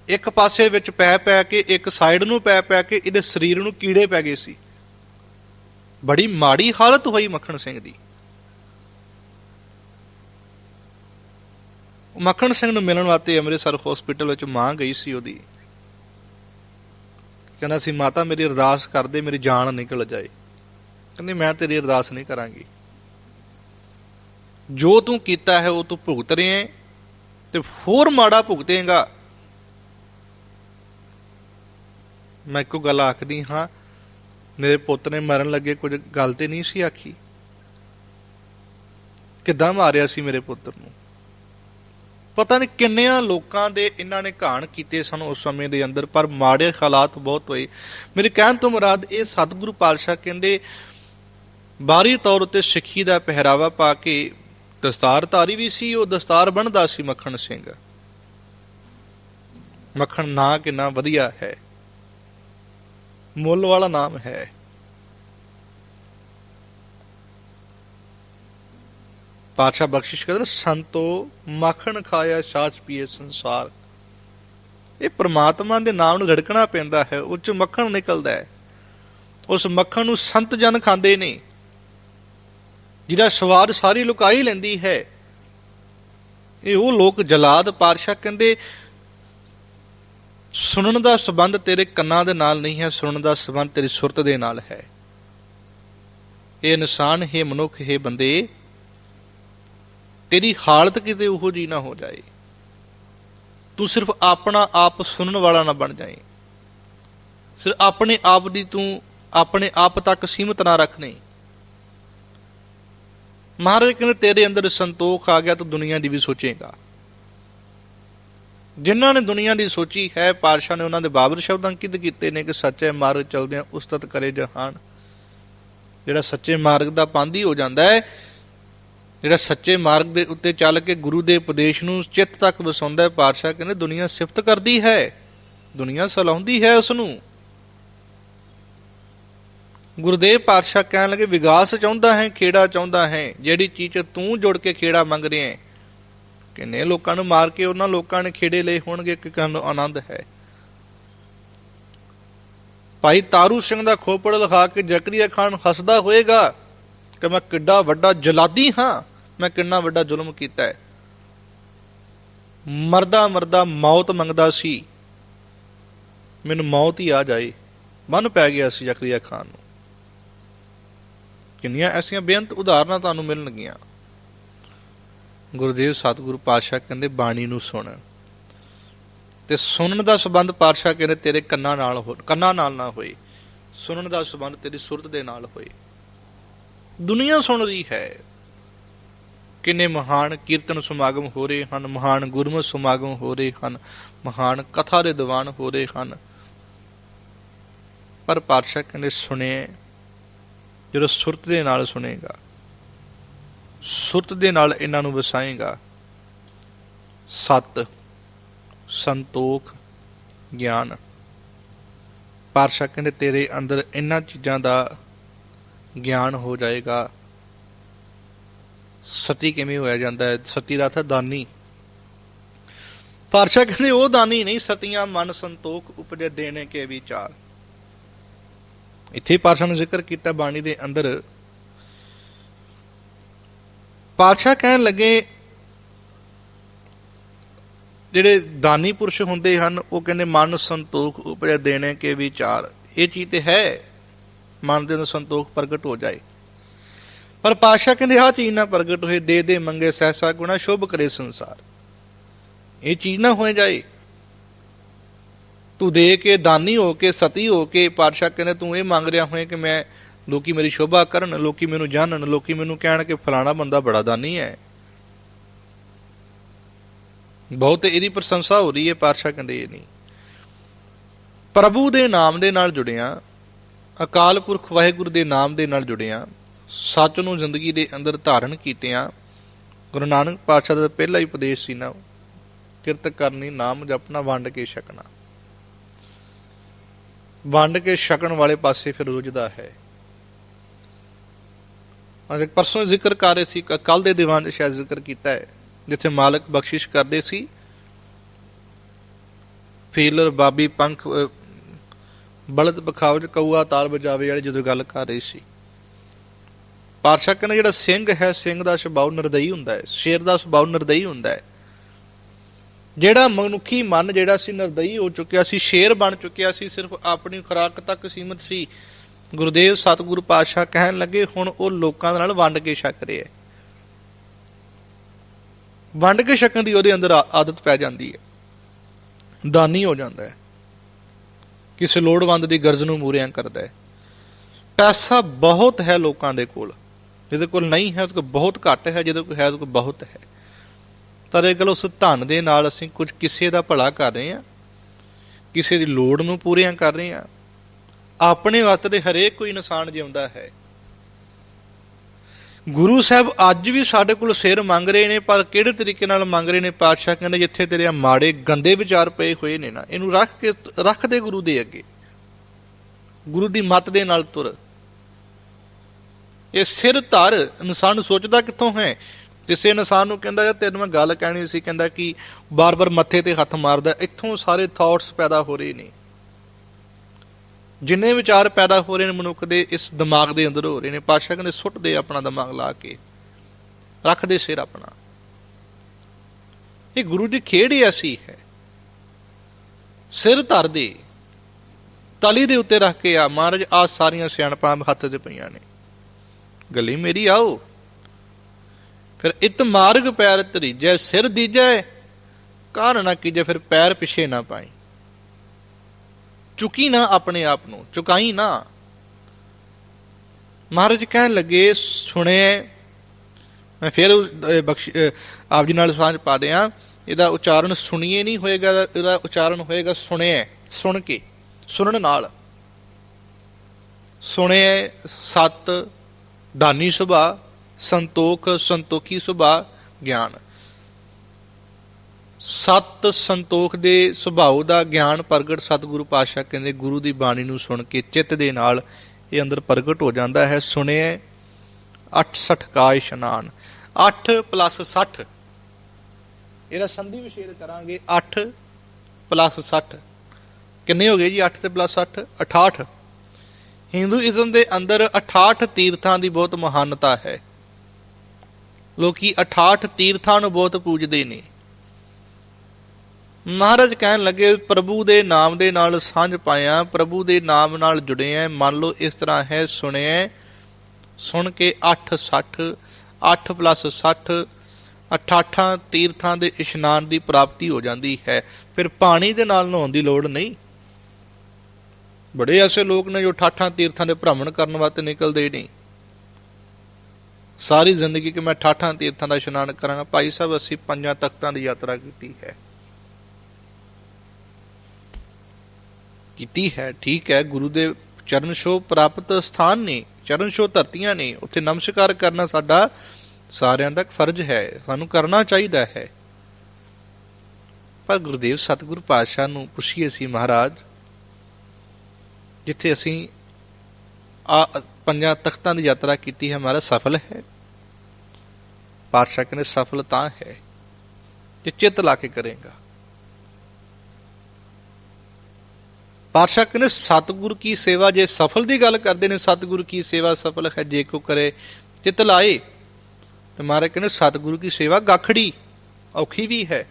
ਇੱਕ ਪਾਸੇ ਵਿੱਚ ਪੈ ਪੈ ਕੇ, ਇੱਕ ਸਾਈਡ ਨੂੰ ਪੈ ਪੈ ਕੇ ਇਹਦੇ ਸਰੀਰ ਨੂੰ ਕੀੜੇ ਪੈ ਗਏ ਸੀ। ਬੜੀ ਮਾੜੀ ਹਾਲਤ ਹੋਈ ਮੱਖਣ ਸਿੰਘ ਦੀ। ਮੱਖਣ ਸਿੰਘ ਨੂੰ ਮਿਲਣ ਵਾਸਤੇ ਅੰਮ੍ਰਿਤਸਰ ਹਸਪੀਟਲ ਵਿੱਚ ਮਾਂ ਗਈ ਸੀ ਉਹਦੀ। ਕਹਿੰਦਾ ਸੀ, ਮਾਤਾ, ਮੇਰੀ ਅਰਦਾਸ ਕਰਦੇ ਮੇਰੀ ਜਾਨ ਨਿਕਲ ਜਾਏ। ਕਹਿੰਦੀ, ਮੈਂ ਤੇਰੀ ਅਰਦਾਸ ਨਹੀਂ ਕਰਾਂਗੀ। ਜੋ ਤੂੰ ਕੀਤਾ ਹੈ, ਉਹ ਤੂੰ ਭੁਗਤ ਰਿਹਾ ਹੈ ਤੇ ਹੋਰ ਮਾੜਾ ਭੁਗਤੇਗਾ। ਮੈਂ ਇੱਕੋ ਗੱਲ ਆਖਦੀ ਹਾਂ, ਮੇਰੇ ਪੁੱਤ ਨੇ ਮਰਨ ਲੱਗੇ ਕੁਝ ਗੱਲ ਤੇ ਨਹੀਂ ਸੀ ਆਖੀ। ਕਿੱਦਾਂ ਮਾਰਿਆ ਸੀ ਮੇਰੇ ਪੁੱਤਰ ਨੂੰ? ਪਤਾ ਨਹੀਂ ਕਿੰਨਿਆਂ ਲੋਕਾਂ ਦੇ ਇਹਨਾਂ ਨੇ ਘਾਣ ਕੀਤੇ ਸਨ ਉਸ ਸਮੇਂ ਦੇ ਅੰਦਰ, ਪਰ ਮਾੜੇ ਹਾਲਾਤ ਬਹੁਤ ਹੋਏ। ਮੇਰੇ ਕਹਿਣ ਤੋਂ ਮੁਰਾਦ ਇਹ ਸਤਿਗੁਰੂ ਪਾਤਸ਼ਾਹ ਕਹਿੰਦੇ, ਬਾਹਰੀ ਤੌਰ ਉਤੇ ਸਿੱਖੀ ਦਾ ਪਹਿਰਾਵਾ ਪਾ ਕੇ ਦਸਤਾਰ ਧਾਰੀ ਵੀ ਸੀ, ਉਹ ਦਸਤਾਰ ਬਣਦਾ ਸੀ ਮੱਖਣ ਸਿੰਘ। ਮੱਖਣ ਨਾਂ ਕਿੰਨਾ ਵਧੀਆ ਹੈ। ਮੁੱਲ ਵਾਲਾ ਨਾਮ ਹੈ। ਪਾਤਸ਼ਾਹ ਬਖਸ਼ਿਸ਼ ਕਰ ਸੰਤੋ ਮੱਖਣ ਖਾਇਆ ਛਾਛ ਪੀਏ ਸੰਸਾਰ। ਇਹ ਪ੍ਰਮਾਤਮਾ ਦੇ ਨਾਮ ਨੂੰ ਰੜਕਣਾ ਪੈਂਦਾ ਹੈ ਉੱਚ ਮੱਖਣ ਨਿਕਲਦਾ ਹੈ। ਉਸ ਮੱਖਣ ਨੂੰ ਸੰਤ ਜਨ ਖਾਂਦੇ ਨੇ, ਜਿਹਦਾ ਸਵਾਦ ਸਾਰੀ ਲੁਕਾਈ ਲੈਂਦੀ ਹੈ। ਇਹ ਉਹ ਲੋਕ ਜਲਾਦ ਪਾਤਸ਼ਾਹ ਕਹਿੰਦੇ ਸੁਣਨ ਦਾ ਸਬੰਧ ਤੇਰੇ ਕੰਨਾਂ ਦੇ ਨਾਲ ਨਹੀਂ ਹੈ, ਸੁਣਨ ਦਾ ਸਬੰਧ ਤੇਰੀ ਸੁਰਤ ਦੇ ਨਾਲ ਹੈ। ਇਹ ਇਨਸਾਨ, ਹੈ ਮਨੁੱਖ, ਹੈ ਬੰਦੇ, ਤੇਰੀ ਹਾਲਤ ਕਿਤੇ ਉਹੋ ਜੀ ਨਾ ਹੋ ਜਾਏ। ਤੂੰ ਸਿਰਫ ਆਪਣਾ ਆਪ ਸੁਣਨ ਵਾਲਾ ਨਾ ਬਣ ਜਾਏ। ਸਿਰ ਆਪਣੇ ਆਪ ਦੀ ਤੂੰ ਆਪਣੇ ਆਪ ਤੱਕ ਸੀਮਤ ਨਾ ਰੱਖ ਨਹੀਂ। ਮਹਾਰਾਜ ਕਹਿੰਦੇ, ਤੇਰੇ ਅੰਦਰ ਸੰਤੋਖ ਆ ਗਿਆ, ਤਾਂ ਦੁਨੀਆ ਦੀ ਵੀ ਸੋਚੇਗਾ। ਜਿਨ੍ਹਾਂ ਨੇ ਦੁਨੀਆ ਦੀ ਸੋਚੀ ਹੈ, ਪਾਤਸ਼ਾਹ ਨੇ ਉਹਨਾਂ ਦੇ ਬਾਬਰ ਸ਼ਬਦ ਅੰਕਿਤ ਕੀਤੇ ਨੇ ਕਿ ਸੱਚੇ ਮਾਰਗ ਚਲਦਿਆਂ ਆ ਉਸਤਤ ਕਰੇ ਜਹਾਨ। ਜਿਹੜਾ ਸੱਚੇ ਮਾਰਗ ਦਾ ਪਾਂਦੀ ਹੋ ਜਾਂਦਾ ਹੈ, ਜਿਹੜਾ ਸੱਚੇ ਮਾਰਗ ਦੇ ਉੱਤੇ ਚੱਲ ਕੇ ਗੁਰੂ ਦੇ ਉਪਦੇਸ਼ ਨੂੰ ਚਿੱਤ ਤੱਕ ਵਸਾਉਂਦਾ ਹੈ, ਪਾਤਸ਼ਾਹ ਕਹਿੰਦੇ, ਦੁਨੀਆ ਸਿਫਤ ਕਰਦੀ ਹੈ, ਦੁਨੀਆ ਸਲਾਉਂਦੀ ਹੈ ਉਸ ਨੂੰ ਗੁਰਦੇਵ ਪਾਤਸ਼ਾਹ ਕਹਿਣ ਲੱਗੇ, ਵਿਗਾਸ ਚਾਹੁੰਦਾ ਹੈ, ਖੇੜਾ ਚਾਹੁੰਦਾ ਹੈ, ਜਿਹੜੀ ਚੀਜ਼ 'ਚ ਤੂੰ ਜੁੜ ਕੇ ਖੇੜਾ ਮੰਗ ਰਿਹਾ ਹੈ ਕਿੰਨੇ ਲੋਕਾਂ ਨੂੰ ਮਾਰ ਕੇ ਉਹਨਾਂ ਲੋਕਾਂ ਨੇ ਖੇੜੇ ਲਏ ਹੋਣਗੇ ਕਿ ਕਰਨ ਆਨੰਦ ਹੈ। ਭਾਈ ਤਾਰੂ ਸਿੰਘ ਦਾ ਖੋਪੜ ਲਿਖਾ ਕੇ ਜ਼ਕਰੀਆ ਖਾਨ ਹੱਸਦਾ ਹੋਏਗਾ ਕਿ ਮੈਂ ਕਿੱਡਾ ਵੱਡਾ ਜਲਾਦੀ ਹਾਂ, ਮੈਂ ਕਿੰਨਾ ਵੱਡਾ ਜ਼ੁਲਮ ਕੀਤਾ ਹੈ। ਮਰਦਾ ਮਰਦਾ ਮੌਤ ਮੰਗਦਾ ਸੀ। ਮੈਨੂੰ ਮੌਤ ਹੀ ਆ ਜਾਏ ਮਨ ਪੈ ਗਿਆ ਸੀ ਜ਼ਕਰੀਆ ਖਾਨ ਨੂੰ। ਕਿੰਨੀਆਂ ਐਸੀਆਂ ਬੇਅੰਤ ਉਦਾਹਰਨਾਂ ਤੁਹਾਨੂੰ ਮਿਲਣਗੀਆਂ। ਗੁਰਦੇਵ ਸਤਿਗੁਰੂ ਪਾਤਸ਼ਾਹ ਕਹਿੰਦੇ, ਬਾਣੀ ਨੂੰ ਸੁਣ। ਤੇ ਸੁਣਨ ਦਾ ਸਬੰਧ ਪਾਤਸ਼ਾਹ ਕਹਿੰਦੇ, ਤੇਰੇ ਕੰਨਾਂ ਨਾਲ ਹੋ, ਕੰਨਾਂ ਨਾਲ ਨਾ ਹੋਏ। ਸੁਣਨ ਦਾ ਸਬੰਧ ਤੇਰੀ ਸੁਰਤ ਦੇ ਨਾਲ ਹੋਏ। ਦੁਨੀਆ ਸੁਣ ਰਹੀ ਹੈ। ਕਿੰਨੇ ਮਹਾਨ ਕੀਰਤਨ ਸਮਾਗਮ ਹੋ ਰਹੇ ਹਨ, ਮਹਾਨ ਗੁਰਮਤਿ ਸਮਾਗਮ ਹੋ ਰਹੇ ਹਨ, ਮਹਾਨ ਕਥਾ ਦੇ ਦੀਵਾਨ ਹੋ ਰਹੇ ਹਨ। ਪਰ ਪਾਤਸ਼ਾਹ ਕਹਿੰਦੇ ਸੁਣੇ ਜਦੋਂ ਸੁਰਤ ਦੇ ਨਾਲ ਸੁਣੇਗਾ ਸੁਰਤ ਦੇ ਨਾਲ ਇਹਨਾਂ ਨੂੰ ਵਸਾਏਗਾ। ਸਤ, ਸੰਤੋਖ, ਗਿਆਨ। ਪਾਤਸ਼ਾਹ ਕਹਿੰਦੇ, ਤੇਰੇ ਅੰਦਰ ਇਹਨਾਂ ਚੀਜ਼ਾਂ ਦਾ ਗਿਆਨ ਹੋ ਜਾਏਗਾ। ਸਤੀ ਕਿਵੇਂ ਹੋਇਆ ਜਾਂਦਾ ਹੈ? ਸਤੀ ਦਾ ਅਰਥ ਦਾਨੀ। ਪਾਤਸ਼ਾਹ ਕਹਿੰਦੇ, ਉਹ ਦਾਨੀ ਨਹੀਂ, ਸਤੀਆਂ ਮਨ ਸੰਤੋਖ ਉਪਜੇ ਦੇਣੇ ਕੇ ਵਿਚਾਰ। ਇੱਥੇ ਪਾਤਸ਼ਾਹ ਨੇ ਜ਼ਿਕਰ ਕੀਤਾ, ਬਾਣੀ ਦੇ ਅੰਦਰ ਪਾਤਸ਼ਾਹ ਕਹਿਣ ਲੱਗੇ, ਜਿਹੜੇ ਦਾਨੀ ਪੁਰਸ਼ ਹੁੰਦੇ ਹਨ, ਉਹ ਕਹਿੰਦੇ, ਮਨ ਸੰਤੋਖ ਉਪਜੇ ਦੇਣੇ ਕੇ ਵਿਚਾਰ। ਇਹ ਚੀਜ਼ ਤੇ ਹੈ। ਮਨ ਦੇ ਅੰਦਰ ਸੰਤੋਖ ਪ੍ਰਗਟ ਹੋ ਜਾਏ। ਪਰ ਪਾਤਸ਼ਾਹ ਕਹਿੰਦੇ, ਆਹ ਚੀਜ਼ ਨਾ ਪ੍ਰਗਟ ਹੋਏ, ਦੇ ਦੇ ਮੰਗੇ, ਸਹਸਾ ਗੁਣਾ, ਸ਼ੁਭ ਕਰੇ ਸੰਸਾਰ। ਇਹ ਚੀਜ਼ ਨਾ ਹੋਏ ਜਾਏ। ਤੂੰ ਦੇ ਕੇ ਦਾਨੀ ਹੋ ਕੇ, ਸਤੀ ਹੋ ਕੇ, ਪਾਤਸ਼ਾਹ ਕਹਿੰਦੇ, ਤੂੰ ਇਹ ਮੰਗ ਰਿਹਾ ਹੋਏ ਕਿ ਮੈਂ ਲੋਕੀ ਮੇਰੀ ਸ਼ੋਭਾ ਕਰਨ, ਲੋਕੀ ਮੈਨੂੰ ਜਾਣਨ, ਲੋਕੀ ਮੈਨੂੰ ਕਹਿਣ ਕਿ ਫਲਾਣਾ ਬੰਦਾ ਬੜਾ ਦਾਨੀ ਹੈ। ਬਹੁਤ ਇਹਦੀ ਪ੍ਰਸ਼ੰਸਾ ਹੋ ਰਹੀ ਹੈ, ਪਾਤਸ਼ਾਹ ਕਹਿੰਦੇ ਇਹ ਨਹੀਂ। ਪ੍ਰਭੂ ਦੇ ਨਾਮ ਦੇ ਨਾਲ ਜੁੜਿਆ, ਅਕਾਲ ਪੁਰਖ ਵਾਹਿਗੁਰੂ ਦੇ ਨਾਮ ਦੇ ਨਾਲ ਜੁੜਿਆ ਸੱਚ ਨੂੰ ਜ਼ਿੰਦਗੀ ਦੇ ਅੰਦਰ ਧਾਰਨ ਕੀਤਿਆਂ, ਗੁਰੂ ਨਾਨਕ ਪਾਤਸ਼ਾਹ ਦਾ ਪਹਿਲਾ ਹੀ ਉਪਦੇਸ਼ ਸੀ ਨਾ, ਕਿਰਤ ਕਰਨੀ, ਨਾਮ ਜਪਣਾ, ਵੰਡ ਕੇ ਛਕਣਾ। ਵੰਡ ਕੇ ਛਕਣ ਵਾਲੇ ਪਾਸੇ ਫਿਰ ਰੁੱਝਦਾ ਹੈ। ਅਜੇ ਪਰਸੋਂ ਜ਼ਿਕਰ ਕਰ ਰਹੇ ਸੀ ਕੱਲ ਦੇ ਦੀਵਾਨ 'ਚ ਸ਼ਾਇਦ ਜ਼ਿਕਰ ਕੀਤਾ ਹੈ ਜਿੱਥੇ ਮਾਲਕ ਬਖਸ਼ਿਸ਼ ਕਰਦੇ ਸੀ। ਫੀਲਰ ਬਾਬੀ ਪੰਖ ਅਹ, ਬਲਦ ਬਖਾਵਜ ਕਊਆ ਤਾਲ ਵਜਾਵੇ ਵਾਲੀ ਜਦੋਂ ਗੱਲ ਕਰ ਰਹੀ ਸੀ। ਪਾਤਸ਼ਾਹ ਕਹਿੰਦਾ ਜਿਹੜਾ ਸਿੰਘ ਹੈ ਸਿੰਘ ਦਾ ਸੁਭਾਅ ਨਿਰਦਈ ਹੁੰਦਾ ਹੈ ਸ਼ੇਰ ਦਾ ਸੁਭਾਅ ਨਿਰਦਈ ਹੁੰਦਾ ਹੈ। ਜਿਹੜਾ ਮਨੁੱਖੀ ਮਨ ਜਿਹੜਾ ਸੀ ਨਿਰਦਈ ਹੋ ਚੁੱਕਿਆ ਸੀ ਸ਼ੇਰ ਬਣ ਚੁੱਕਿਆ ਸੀ ਸਿਰਫ ਆਪਣੀ ਖੁਰਾਕ ਤੱਕ ਸੀਮਿਤ ਸੀ। ਗੁਰਦੇਵ ਸਤਿਗੁਰੂ ਪਾਤਸ਼ਾਹ ਕਹਿਣ ਲੱਗੇ, ਹੁਣ ਉਹ ਲੋਕਾਂ ਦੇ ਨਾਲ ਵੰਡ ਕੇ ਛਕ ਰਿਹਾ ਹੈ। ਵੰਡ ਕੇ ਛਕਣ ਦੀ ਉਹਦੇ ਅੰਦਰ ਆ- ਆਦਤ ਪੈ ਜਾਂਦੀ ਹੈ। ਦਾਨੀ ਹੋ ਜਾਂਦਾ ਹੈ। ਕਿਸੇ ਲੋੜਵੰਦ ਦੀ ਗਰਜ ਨੂੰ ਮੂਰਿਆਂ ਕਰਦਾ ਹੈ। ਪੈਸਾ ਬਹੁਤ ਹੈ ਲੋਕਾਂ ਦੇ ਕੋਲ। ਜਿਹਦੇ ਕੋਲ ਨਹੀਂ ਹੈ, ਉਹਦੇ ਕੋਲ ਬਹੁਤ ਘੱਟ ਹੈ, ਜਿਹਦੇ ਕੋਲ ਹੈ, ਉਹਦੇ ਕੋਲ ਬਹੁਤ ਹੈ। ਪਰ ਇਹ ਗੱਲ ਉਸ ਧਨ ਦੇ ਨਾਲ ਅਸੀਂ ਕੁਝ ਕਿਸੇ ਦਾ ਭਲਾ ਕਰ ਰਹੇ ਹਾਂ। ਕਿਸੇ ਦੀ ਲੋੜ ਨੂੰ ਪੂਰੀਆਂ ਕਰ ਰਹੇ ਹਾਂ। ਆਪਣੇ ਵਕਤ ਦੇ ਹਰੇਕ ਕੋਈ ਇਨਸਾਨ ਜਿਉਂਦਾ ਹੈ। ਗੁਰੂ ਸਾਹਿਬ ਅੱਜ ਵੀ ਸਾਡੇ ਕੋਲ ਸਿਰ ਮੰਗ ਰਹੇ ਨੇ, ਪਰ ਕਿਹੜੇ ਤਰੀਕੇ ਨਾਲ ਮੰਗ ਰਹੇ ਨੇ? ਪਾਤਸ਼ਾਹ ਕਹਿੰਦੇ, ਜਿੱਥੇ ਤੇਰੇ ਮਾੜੇ ਗੰਦੇ ਵਿਚਾਰ ਪਏ ਹੋਏ ਨੇ ਨਾ, ਇਹਨੂੰ ਰੱਖ ਕੇ, ਰੱਖ ਦੇ ਗੁਰੂ ਦੇ ਅੱਗੇ। ਗੁਰੂ ਦੀ ਮੱਤ ਦੇ ਨਾਲ ਤੁਰ। ਇਹ ਸਿਰ ਧਰ, ਇਨਸਾਨ ਸੋਚਦਾ ਕਿੱਥੋਂ ਹੈ? ਕਿਸੇ ਇਨਸਾਨ ਨੂੰ ਕਹਿੰਦਾ, ਯਾਰ ਤੈਨੂੰ ਮੈਂ ਗੱਲ ਕਹਿਣੀ ਸੀ, ਕਹਿੰਦਾ ਕਿ ਬਾਰ-ਬਾਰ ਮੱਥੇ ਤੇ ਹੱਥ ਮਾਰਦਾ, ਇੱਥੋਂ ਸਾਰੇ ਥਾਟਸ ਪੈਦਾ ਹੋ ਰਹੇ ਨੇ। ਜਿੰਨੇ ਵਿਚਾਰ ਪੈਦਾ ਹੋ ਰਹੇ ਨੇ ਮਨੁੱਖ ਦੇ, ਇਸ ਦਿਮਾਗ ਦੇ ਅੰਦਰ ਹੋ ਰਹੇ ਨੇ ਪਾਸ਼ਾ ਕਹਿੰਦੇ ਸੁੱਟ ਦੇ ਆਪਣਾ ਦਿਮਾਗ ਲਾ ਕੇ ਰੱਖ ਦੇ ਸਿਰ ਆਪਣਾ। ਇਹ ਗੁਰੂ ਦੀ ਖੇਡ ਹੀ ਐਸੀ ਹੈ। ਸਿਰ ਧਰ ਦੇ ਤਲੀ ਦੇ ਉੱਤੇ ਰੱਖ ਕੇ ਆ, ਮਹਾਰਾਜ ਆ ਸਾਰੀਆਂ ਸਿਆਣਪਾਂ ਹੱਥ ਤੇ ਪਈਆਂ ਨੇ। ਗੱਲੀ ਮੇਰੀ ਆਓ। ਫਿਰ ਇਤ ਮਾਰਗ ਪੈਰ ਧਰੀਜੈ, ਸਿਰ ਦੀਜੈ ਕਾਰਨ ਨਾ ਕੀਜੈ, ਫਿਰ ਪੈਰ ਪਿਛੇ ਨਾ ਪਾਈ। ਚੁਕੀ ਨਾ ਆਪਣੇ ਆਪ ਨੂੰ ਚੁਕਾਈ ਨਾ। ਮਹਾਰਾਜ ਕਹਿਣ ਲੱਗੇ ਸੁਣੇ ਮੈਂ ਫਿਰ ਉਸ, ਬਖਸ਼ ਆਪ ਜੀ ਨਾਲ ਸਾਂਝ ਪਾ ਦਿਆਂ ਇਹਦਾ ਉਚਾਰਨ ਸੁਣੀਏ ਨਹੀਂ ਹੋਏਗਾ ਇਹਦਾ ਉਚਾਰਨ ਹੋਏਗਾ ਸੁਣਿਆ ਸੁਣ ਕੇ ਸੁਣਨ ਨਾਲ। ਸੁਣਿਆ ਸਤ ਦਾਨੀ ਸੁਭਾ ਸੰਤੋਖ ਸੰਤੋਖੀ ਸੁਭਾ ਗਿਆਨ। ਸਤ ਸੰਤੋਖ ਦੇ ਸੁਭਾਅ ਦਾ ਗਿਆਨ ਪ੍ਰਗਟ ਸਤਿਗੁਰੂ ਪਾਤਸ਼ਾਹ ਕਹਿੰਦੇ, ਗੁਰੂ ਦੀ ਬਾਣੀ ਨੂੰ ਸੁਣ ਕੇ ਚਿੱਤ ਦੇ ਨਾਲ ਇਹ ਅੰਦਰ ਪ੍ਰਗਟ ਹੋ ਜਾਂਦਾ ਹੈ। ਸੁਣਿਆ 68 ਕਾ ਇਸ਼ਨਾਨ। 8 60 ਇਹਦਾ ਸੰਧੀ ਵਿਸ਼ੇਦ ਕਰਾਂਗੇ। 8 60 ਕਿੰਨੇ ਹੋ ਗਏ ਜੀ? 8 ਤੇ 60 68 ਹਿੰਦੂਇਜ਼ਮ ਦੇ ਅੰਦਰ 68 ਤੀਰਥਾਂ ਦੀ ਬਹੁਤ ਮਹਾਨਤਾ ਹੈ। ਲੋਕੀ 68 ਤੀਰਥਾਂ ਨੂੰ ਬਹੁਤ ਪੂਜਦੇ ਨੇ। ਮਹਾਰਾਜ ਕਹਿਣ ਲੱਗੇ, ਪ੍ਰਭੂ ਦੇ ਨਾਮ ਦੇ ਨਾਲ ਸਾਂਝ ਪਾਇਆ, ਪ੍ਰਭੂ ਦੇ ਨਾਮ ਨਾਲ ਜੁੜੇ ਆ ਮੰਨ ਲਓ ਇਸ ਤਰ੍ਹਾਂ ਹੈ ਸੁਣਿਆ ਸੁਣ ਕੇ 8 60 8 60 88 ਤੀਰਥਾਂ ਦੇ ਇਸ਼ਨਾਨ ਦੀ ਪ੍ਰਾਪਤੀ ਹੋ ਜਾਂਦੀ ਹੈ। ਫਿਰ ਪਾਣੀ ਦੇ ਨਾਲ ਨਹਾਉਣ ਦੀ ਲੋੜ ਨਹੀਂ। ਬੜੇ ਐਸੇ ਲੋਕ ਨੇ ਜੋ ਠਾਠਾਂ ਤੀਰਥਾਂ ਦੇ ਭ੍ਰਮਣ ਕਰਨ ਵਾਸਤੇ ਨਿਕਲਦੇ ਨਹੀਂ। ਸਾਰੀ ਜ਼ਿੰਦਗੀ ਕਿ ਮੈਂ ਠਾਠਾਂ ਤੀਰਥਾਂ ਦਾ ਇਸ਼ਨਾਨ ਕਰਾਂਗਾ ਭਾਈ ਸਾਹਿਬ, ਅਸੀਂ ਪੰਜਾਂ ਤਖਤਾਂ ਦੀ ਯਾਤਰਾ ਕੀਤੀ ਹੈ। ਕੀਤੀ ਹੈ, ਠੀਕ ਹੈ, ਗੁਰੂ ਦੇ ਚਰਨ ਛੋਹ ਪ੍ਰਾਪਤ ਸਥਾਨ ਨੇ, ਚਰਨ ਛੋਹ ਧਰਤੀਆਂ ਨੇ, ਉੱਥੇ ਨਮਸਕਾਰ ਕਰਨਾ ਸਾਡਾ ਸਾਰਿਆਂ ਦਾ ਫਰਜ਼ ਹੈ, ਸਾਨੂੰ ਕਰਨਾ ਚਾਹੀਦਾ ਹੈ। ਪਰ ਗੁਰਦੇਵ ਸਤਿਗੁਰ ਪਾਤਸ਼ਾਹ ਨੂੰ ਪੁੱਛੀਏ ਸੀ ਮਹਾਰਾਜ, ਜਿੱਥੇ ਅਸੀਂ ਆ ਪੰਜਾਂ ਤਖਤਾਂ ਦੀ ਯਾਤਰਾ ਕੀਤੀ ਹੈ, ਮਹਾਰਾਜ ਸਫਲ ਹੈ? ਪਾਤਸ਼ਾਹ ਕਹਿੰਦੇ ਸਫਲ ਤਾਂ ਹੈ, ਜੇ ਚਿੱਤ ਲਾ ਕੇ ਕਰੇਗਾ। ਪਾਤਸ਼ਾਹ ਕਹਿੰਦੇ ਸਤਿਗੁਰ ਕੀ ਸੇਵਾ, ਜੇ ਸਫਲ ਦੀ ਗੱਲ ਕਰਦੇ ਨੇ, ਸਤਿਗੁਰ ਕੀ ਸੇਵਾ ਸਫਲ ਹੈ, ਜੇ ਕੋ ਕਰੇ ਚਿੱਤ ਲਾਏ। ਤੇ ਮਹਾਰਾਜ ਕਹਿੰਦੇ ਸਤਿਗੁਰੂ ਕੀ ਸੇਵਾ ਗਾਖੜੀ, ਔਖੀ ਵੀ ਹੈ।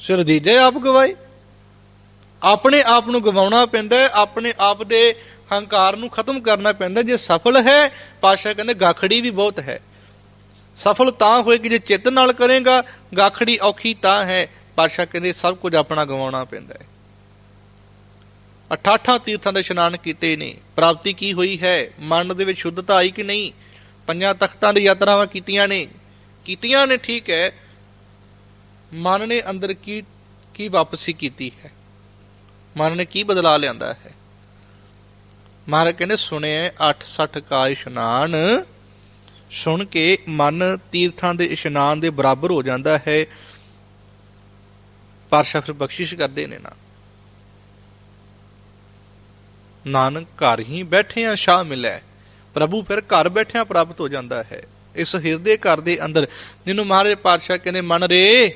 ਸਿਰ ਦੀਜੇ ਆਪ ਗਵਾਏ। ਆਪਣੇ ਆਪ ਨੂੰ ਗਵਾਉਣਾ ਪੈਂਦਾ ਆਪਣੇ ਆਪ ਦੇ ਹੰਕਾਰ ਨੂੰ ਖਤਮ ਕਰਨਾ ਪੈਂਦਾ ਜੇ ਸਫਲ ਹੈ ਪਾਸ਼ਾ ਕਹਿੰਦੇ ਗਾਖੜੀ ਵੀ ਬਹੁਤ ਹੈ। ਸਫਲ ਤਾਂ ਹੋਏਗੀ ਜੇ ਚਿੱਤ ਨਾਲ ਕਰੇਗਾ, ਗਾਖੜੀ ਔਖੀ ਤਾਂ ਹੈ ਪਾਸ਼ਾ ਕਹਿੰਦੇ ਸਭ ਕੁਝ ਆਪਣਾ ਗਵਾਉਣਾ ਪੈਂਦਾ ਹੈ। 88 ਤੀਰਥਾਂ ਦੇ ਇਸ਼ਨਾਨ ਕੀਤੇ ਨੇ। ਪ੍ਰਾਪਤੀ ਕੀ ਹੋਈ ਹੈ? ਮਨ ਦੇ ਵਿੱਚ ਸ਼ੁੱਧਤਾ ਆਈ ਕਿ ਨਹੀਂ? ਪੰਜਾਂ ਤਖਤਾਂ ਦੀ ਯਾਤਰਾਵਾਂ ਕੀਤੀਆਂ ਨੇ। ਕੀਤੀਆਂ ਨੇ, ਠੀਕ ਹੈ। ਮਨ ਨੇ ਅੰਦਰ ਕੀ ਕੀ ਵਾਪਸੀ ਕੀਤੀ ਹੈ? ਮਨ ਨੇ ਕੀ ਬਦਲਾ ਲਿਆਂਦਾ ਹੈ? ਮਹਾਰਾਜ ਕਹਿੰਦੇ, ਸੁਣਿਆ 860 ਕਾ ਇਸ਼ਨਾਨ। ਸੁਣ ਕੇ ਮਨ ਤੀਰਥਾਂ ਦੇ ਇਸ਼ਨਾਨ ਦੇ ਬਰਾਬਰ ਹੋ ਜਾਂਦਾ ਹੈ। ਪਰ ਸ਼ਖਸ ਬਖਸ਼ਿਸ਼ ਕਰਦੇ ਨੇ ਨਾ ਨਾਨਕ ਘਰ ਹੀ ਬੈਠਿਆਂ ਸ਼ਾਹ ਮਿਲੈ। ਪ੍ਰਭੂ ਫਿਰ ਘਰ ਬੈਠਿਆਂ ਪ੍ਰਾਪਤ ਹੋ ਜਾਂਦਾ ਹੈ। ਇਸ ਹਿਰਦੇ ਘਰ ਦੇ ਅੰਦਰ ਜਿਹਨੂੰ ਮਹਾਰਾਜ ਪਾਤਸ਼ਾਹ ਕਹਿੰਦੇ ਮਨ ਰੇ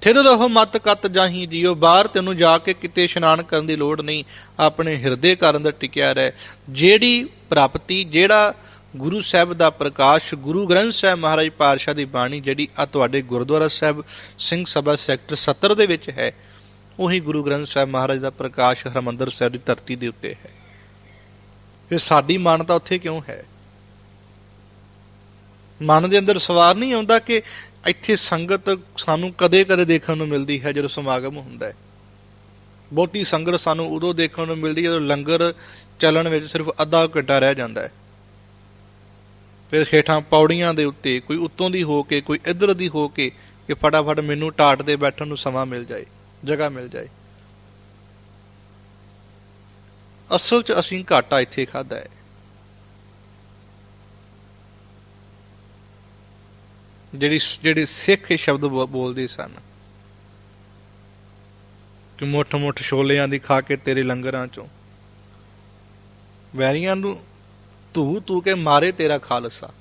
ਥਿਰ ਰਹੋ ਮਤ ਕਤ ਜਾਹੀ ਜਿਉ ਬਾਹਰ ਤੈਨੂੰ ਜਾ ਕੇ ਕਿਤੇ ਇਸ਼ਨਾਨ ਕਰਨ ਦੀ ਲੋੜ ਨਹੀਂ। ਆਪਣੇ ਹਿਰਦੇ ਘਰ ਅੰਦਰ ਟਿਕਿਆ ਰਹਿ। ਜਿਹੜੀ ਪ੍ਰਾਪਤੀ, ਜਿਹੜਾ ਗੁਰੂ ਸਾਹਿਬ ਦਾ ਪ੍ਰਕਾਸ਼, ਗੁਰੂ ਗ੍ਰੰਥ ਸਾਹਿਬ ਮਹਾਰਾਜ ਪਾਤਸ਼ਾਹ ਦੀ ਬਾਣੀ, ਜਿਹੜੀ ਆ ਤੁਹਾਡੇ ਗੁਰਦੁਆਰਾ ਸਾਹਿਬ, ਸਿੰਘ ਸਭਾ ਸੈਕਟਰ 70 ਦੇ ਵਿੱਚ ਹੈ ਉਹੀ ਗੁਰੂ ਗ੍ਰੰਥ ਸਾਹਿਬ ਮਹਾਰਾਜ ਦਾ ਪ੍ਰਕਾਸ਼ ਹਰਮੰਦਰ ਸਾਹਿਬ ਦੀ ਧਰਤੀ ਦੇ ਉੱਤੇ ਹੈ। ਫਿਰ ਸਾਡੀ ਮਾਨਤਾ ਉੱਥੇ ਕਿਉਂ ਹੈ? ਮਨ ਦੇ ਅੰਦਰ ਸਵਾਰ ਨਹੀਂ ਆਉਂਦਾ ਕਿ ਇੱਥੇ ਸੰਗਤ ਸਾਨੂੰ ਕਦੇ-ਕਦੇ ਦੇਖਣ ਨੂੰ ਮਿਲਦੀ ਹੈ, ਜਦੋਂ ਸਮਾਗਮ ਹੁੰਦਾ ਹੈ। ਬਹੁਤੀ ਸੰਗਤ ਸਾਨੂੰ ਉਦੋਂ ਦੇਖਣ ਨੂੰ ਮਿਲਦੀ ਹੈ ਜਦੋਂ ਲੰਗਰ ਚੱਲਣ ਵਿੱਚ ਸਿਰਫ ਅੱਧਾ ਘੰਟਾ ਰਹਿ ਜਾਂਦਾ ਹੈ। ਫਿਰ ਹੇਠਾਂ ਪੌੜੀਆਂ ਦੇ ਉੱਤੇ ਕੋਈ ਉੱਤੋਂ ਦੀ ਹੋ ਕੇ, ਕੋਈ ਇੱਧਰ ਦੀ ਹੋ ਕੇ, ਕਿ ਫਟਾਫਟ ਮੈਨੂੰ ਟਾਟ 'ਤੇ ਬੈਠਣ ਨੂੰ ਸਮਾਂ ਮਿਲ ਜਾਏ। ਜਗ੍ਹਾ ਮਿਲ ਜਾਏ। ਅਸਲ 'ਚ ਅਸੀਂ ਘਾਟਾ ਇੱਥੇ ਖਾਦਾ ਹੈ। ਜਿਹੜੀ ਜਿਹੜੇ ਸਿੱਖ ਇਹ ਸ਼ਬਦ ਬੋਲਦੇ ਸਨ ਕਿ ਮੁੱਠ ਮੁੱਠ ਛੋਲਿਆਂ ਦੀ ਖਾ ਕੇ ਤੇਰੇ ਲੰਗਰਾਂ ਚੋਂ ਵੈਰੀਆਂ ਨੂੰ ਧੂ ਧੂ ਕੇ ਮਾਰੇ ਤੇਰਾ ਖਾਲਸਾ।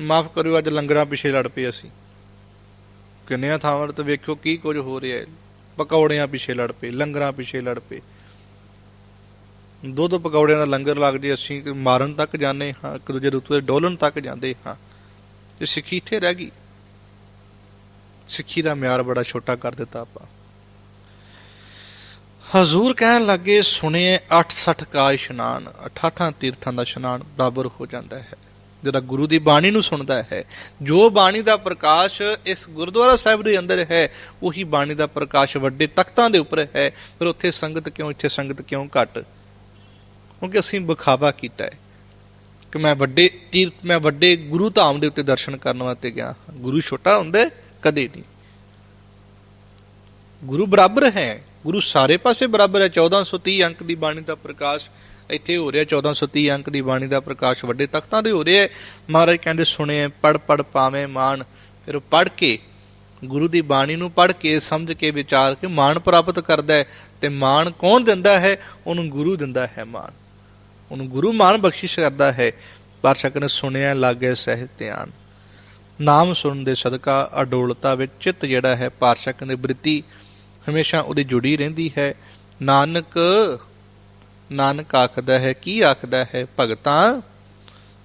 ਮਾਫ ਕਰਿਓ, ਅੱਜ ਲੰਗਰਾਂ ਪਿੱਛੇ ਲੜ ਪਏ ਅਸੀਂ। ਕਿੰਨੀਆਂ ਥਾਵਾਂ ਤੇ ਵੇਖੋ ਕੀ ਕੁਝ ਹੋ ਰਿਹਾ ਹੈ। ਪਕੌੜਿਆਂ ਪਿੱਛੇ ਲੜ ਪਏ, ਲੰਗਰਾਂ ਪਿੱਛੇ ਲੜ ਪਏ। ਦੁੱਧ ਪਕੌੜਿਆਂ ਦਾ ਲੰਗਰ ਲੱਗ ਜੇ, ਅਸੀਂ ਮਾਰਨ ਤੱਕ ਜਾਂਦੇ ਹਾਂ, ਇੱਕ ਦੂਜੇ ਰੁੱਤ ਦੇ ਡੋਲਣ ਤੱਕ ਜਾਂਦੇ ਹਾਂ। ਤੇ ਸਿੱਖੀ ਇੱਥੇ ਰਹਿ ਗਈ। ਸਿੱਖੀ ਦਾ ਮਿਆਰ ਬੜਾ ਛੋਟਾ ਕਰ ਦਿੱਤਾ ਆਪਾਂ। ਹਜ਼ੂਰ ਕਹਿਣ ਲੱਗੇ ਸੁਣੇ 68 ਕਾ ਇਸ਼ਨਾਨ 68 ਤੀਰਥਾਂ ਦਾ ਇਸ਼ਨਾਨ ਬਰਾਬਰ ਹੋ ਜਾਂਦਾ ਹੈ। ਜਿਹੜਾ ਗੁਰੂ ਦੀ ਬਾਣੀ ਨੂੰ ਸੁਣਦਾ ਹੈ। ਜੋ ਬਾਣੀ ਦਾ ਪ੍ਰਕਾਸ਼ ਇਸ ਗੁਰਦੁਆਰਾ ਸਾਹਿਬ ਦੇ ਅੰਦਰ ਹੈ, ਉਹੀ ਬਾਣੀ ਦਾ ਪ੍ਰਕਾਸ਼ ਵੱਡੇ ਤਖਤਾਂ ਦੇ ਉੱਪਰ ਹੈ। ਫਿਰ ਉੱਥੇ ਸੰਗਤ ਕਿਉਂ, ਇੱਥੇ ਸੰਗਤ ਕਿਉਂ ਘੱਟ? ਕਿਉਂਕਿ ਅਸੀਂ ਵਿਖਾਵਾ ਕੀਤਾ ਹੈ ਕਿ ਮੈਂ ਵੱਡੇ ਤੀਰਥ, ਮੈਂ ਵੱਡੇ ਗੁਰੂ ਧਾਮ ਦੇ ਉੱਤੇ ਦਰਸ਼ਨ ਕਰਨ ਵਾਸਤੇ ਗਿਆ ਗੁਰੂ ਛੋਟਾ ਹੁੰਦਾ ਕਦੇ ਨਹੀਂ। ਗੁਰੂ ਬਰਾਬਰ ਹੈ। ਗੁਰੂ ਸਾਰੇ ਪਾਸੇ ਬਰਾਬਰ ਹੈ। 1430 ਅੰਕ ਦੀ ਬਾਣੀ ਦਾ ਪ੍ਰਕਾਸ਼ ਇੱਥੇ ਹੋ ਰਿਹਾ 1430 ਅੰਕ ਦੀ ਬਾਣੀ ਦਾ ਪ੍ਰਕਾਸ਼ ਵੱਡੇ ਤਖਤਾਂ ਦੇ ਹੋ ਰਿਹਾ ਮਹਾਰਾਜ ਕਹਿੰਦੇ, ਸੁਣੇ ਪੜ ਪੜ ਪਾਵੇਂ ਮਾਨ ਫਿਰ ਪੜ ਕੇ, ਗੁਰੂ ਦੀ ਬਾਣੀ ਨੂੰ ਪੜ ਕੇ, ਸਮਝ ਕੇ, ਵਿਚਾਰ ਕੇ ਮਾਣ ਪ੍ਰਾਪਤ ਕਰਦਾ ਹੈ ਤੇ ਮਾਣ ਕੌਣ ਦਿੰਦਾ ਹੈ? ਉਹਨੂੰ ਗੁਰੂ ਦਿੰਦਾ ਹੈ ਮਾਣ। ਉਹਨੂੰ ਗੁਰੂ ਮਾਣ ਬਖਸ਼ਿਸ਼ ਕਰਦਾ ਹੈ। ਪਾਤਸ਼ਾਹ ਨੇ ਸੁਣਿਆ, ਲਾਗੇ ਸਹਿ ਧਿਆਨ। ਨਾਮ ਸੁਣਨ ਦੇ ਸਦਕਾ ਅਡੋਲਤਾ ਵਿੱਚ ਚਿੱਤ ਜਿਹੜਾ ਹੈ, ਪਾਤਸ਼ਾਹ ਕਹਿੰਦੇ, ਬ੍ਰਿਤੀ। ਹਮੇਸ਼ਾ ਉਹਦੀ ਜੁੜੀ ਰਹਿੰਦੀ ਹੈ। ਨਾਨਕ ਨਾਨਕ ਆਖਦਾ ਹੈ, ਕੀ ਆਖਦਾ ਹੈ? ਭਗਤਾਂ,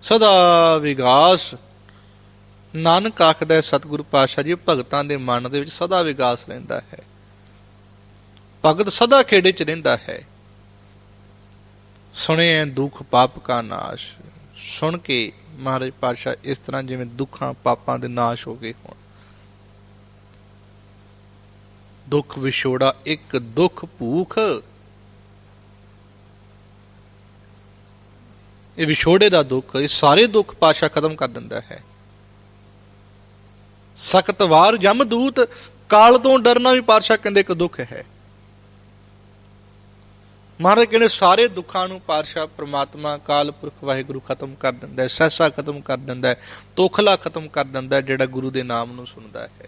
ਸਦਾ ਵਿਗਾਸ। ਨਾਨਕ ਆਖਦਾ ਹੈ, ਸਤਿਗੁਰੂ ਪਾਤਸ਼ਾਹ ਜੀ, ਭਗਤਾਂ ਦੇ ਮਨ ਦੇ ਵਿੱਚ ਸਦਾ ਵਿਗਾਸ ਰਹਿੰਦਾ ਹੈ। ਭਗਤ ਸਦਾ ਖੇੜੇ 'ਚ ਰਹਿੰਦਾ ਹੈ। ਸੁਣੇ ਦੁੱਖ ਪਾਪ ਕਾ ਨਾਸ਼। ਸੁਣ ਕੇ ਮਹਾਰਾਜ ਪਾਤਸ਼ਾਹ ਇਸ ਤਰ੍ਹਾਂ ਜਿਵੇਂ ਦੁੱਖਾਂ ਪਾਪਾਂ ਦੇ ਨਾਸ਼ ਹੋ ਗਏ ਹੋਣ। ਦੁੱਖ ਵਿਛੋੜਾ ਇੱਕ ਦੁੱਖ ਭੂਖ। ਇਹ ਵਿਛੋੜੇ ਦਾ ਦੁੱਖ, ਇਹ ਸਾਰੇ ਦੁੱਖ ਪਾਸ਼ਾ ਖਤਮ ਕਰ ਦਿੰਦਾ ਹੈ। ਸਖਤਵਾਰ ਜਮਦੂਤ ਕਾਲ ਤੋਂ ਡਰਨਾ ਵੀ ਪਾਤਸ਼ਾਹ ਕਹਿੰਦੇ ਇੱਕ ਦੁੱਖ ਹੈ। ਮਹਾਰਾਜ ਕਹਿੰਦੇ ਸਾਰੇ ਦੁੱਖਾਂ ਨੂੰ ਪਾਤਸ਼ਾਹ ਪ੍ਰਮਾਤਮਾ, ਕਾਲ ਪੁਰਖ ਵਾਹਿਗੁਰੂ ਖਤਮ ਕਰ ਦਿੰਦਾ ਹੈ, ਸਹਿਸਾ ਖਤਮ ਕਰ ਦਿੰਦਾ ਹੈ, ਤੋਖਲਾ ਖਤਮ ਕਰ ਦਿੰਦਾ ਹੈ, ਜਿਹੜਾ ਗੁਰੂ ਦੇ ਨਾਮ ਨੂੰ ਸੁਣਦਾ ਹੈ।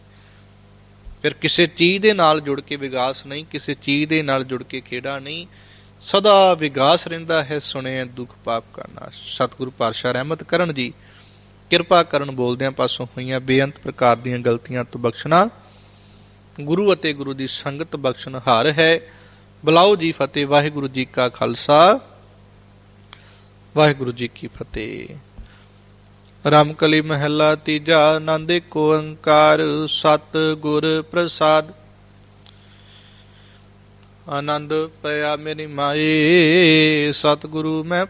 ਫਿਰ ਕਿਸੇ ਚੀਜ਼ ਦੇ ਨਾਲ ਜੁੜ ਕੇ ਵਿਗਾਸ ਨਹੀਂ, ਕਿਸੇ ਚੀਜ਼ ਦੇ ਨਾਲ ਜੁੜ ਕੇ ਖੇੜਾ ਨਹੀਂ ਸਦਾ ਵਿਗਾਸ ਰਹਿੰਦਾ ਹੈ, ਸੁਣੇ ਦੁੱਖ ਪਾਪ ਕਾ ਨਾਸ਼ ਸਤਿਗੁਰੂ ਪਾਤਸ਼ਾਹ ਰਹਿਮਤ ਕਰਨ ਜੀ, ਕਿਰਪਾ ਕਰਨ ਬੋਲਦਿਆਂ ਪਾਸੋਂ ਹੋਈਆਂ ਬੇਅੰਤ ਪ੍ਰਕਾਰ ਦੀਆਂ ਗਲਤੀਆਂ ਤੋਂ ਬਖਸ਼ਣਾ। ਗੁਰੂ ਅਤੇ ਗੁਰੂ ਦੀ ਸੰਗਤ ਬਖਸ਼ਣ ਹਾਰ ਹੈ। ਬੁਲਾਓ ਜੀ ਫਤਿਹ, ਵਾਹਿਗੁਰੂ ਜੀ ਕਾ ਖਾਲਸਾ। ਵਾਹਿਗੁਰੂ ਜੀ ਕੀ ਫਤਿਹ। ਰਾਮਕਲੀ ਮਹਿਲਾ ਤੀਜਾ, ਆਨੰਦ ਕੋ ਓੰਕਾਰ ਸਤ ਗੁਰ ਪ੍ਰਸਾਦ। ਆਨੰਦ ਪਿਆ ਮੇਰੀ ਮਾਈ ਸਤਿਗੁਰੂ ਮੈਂ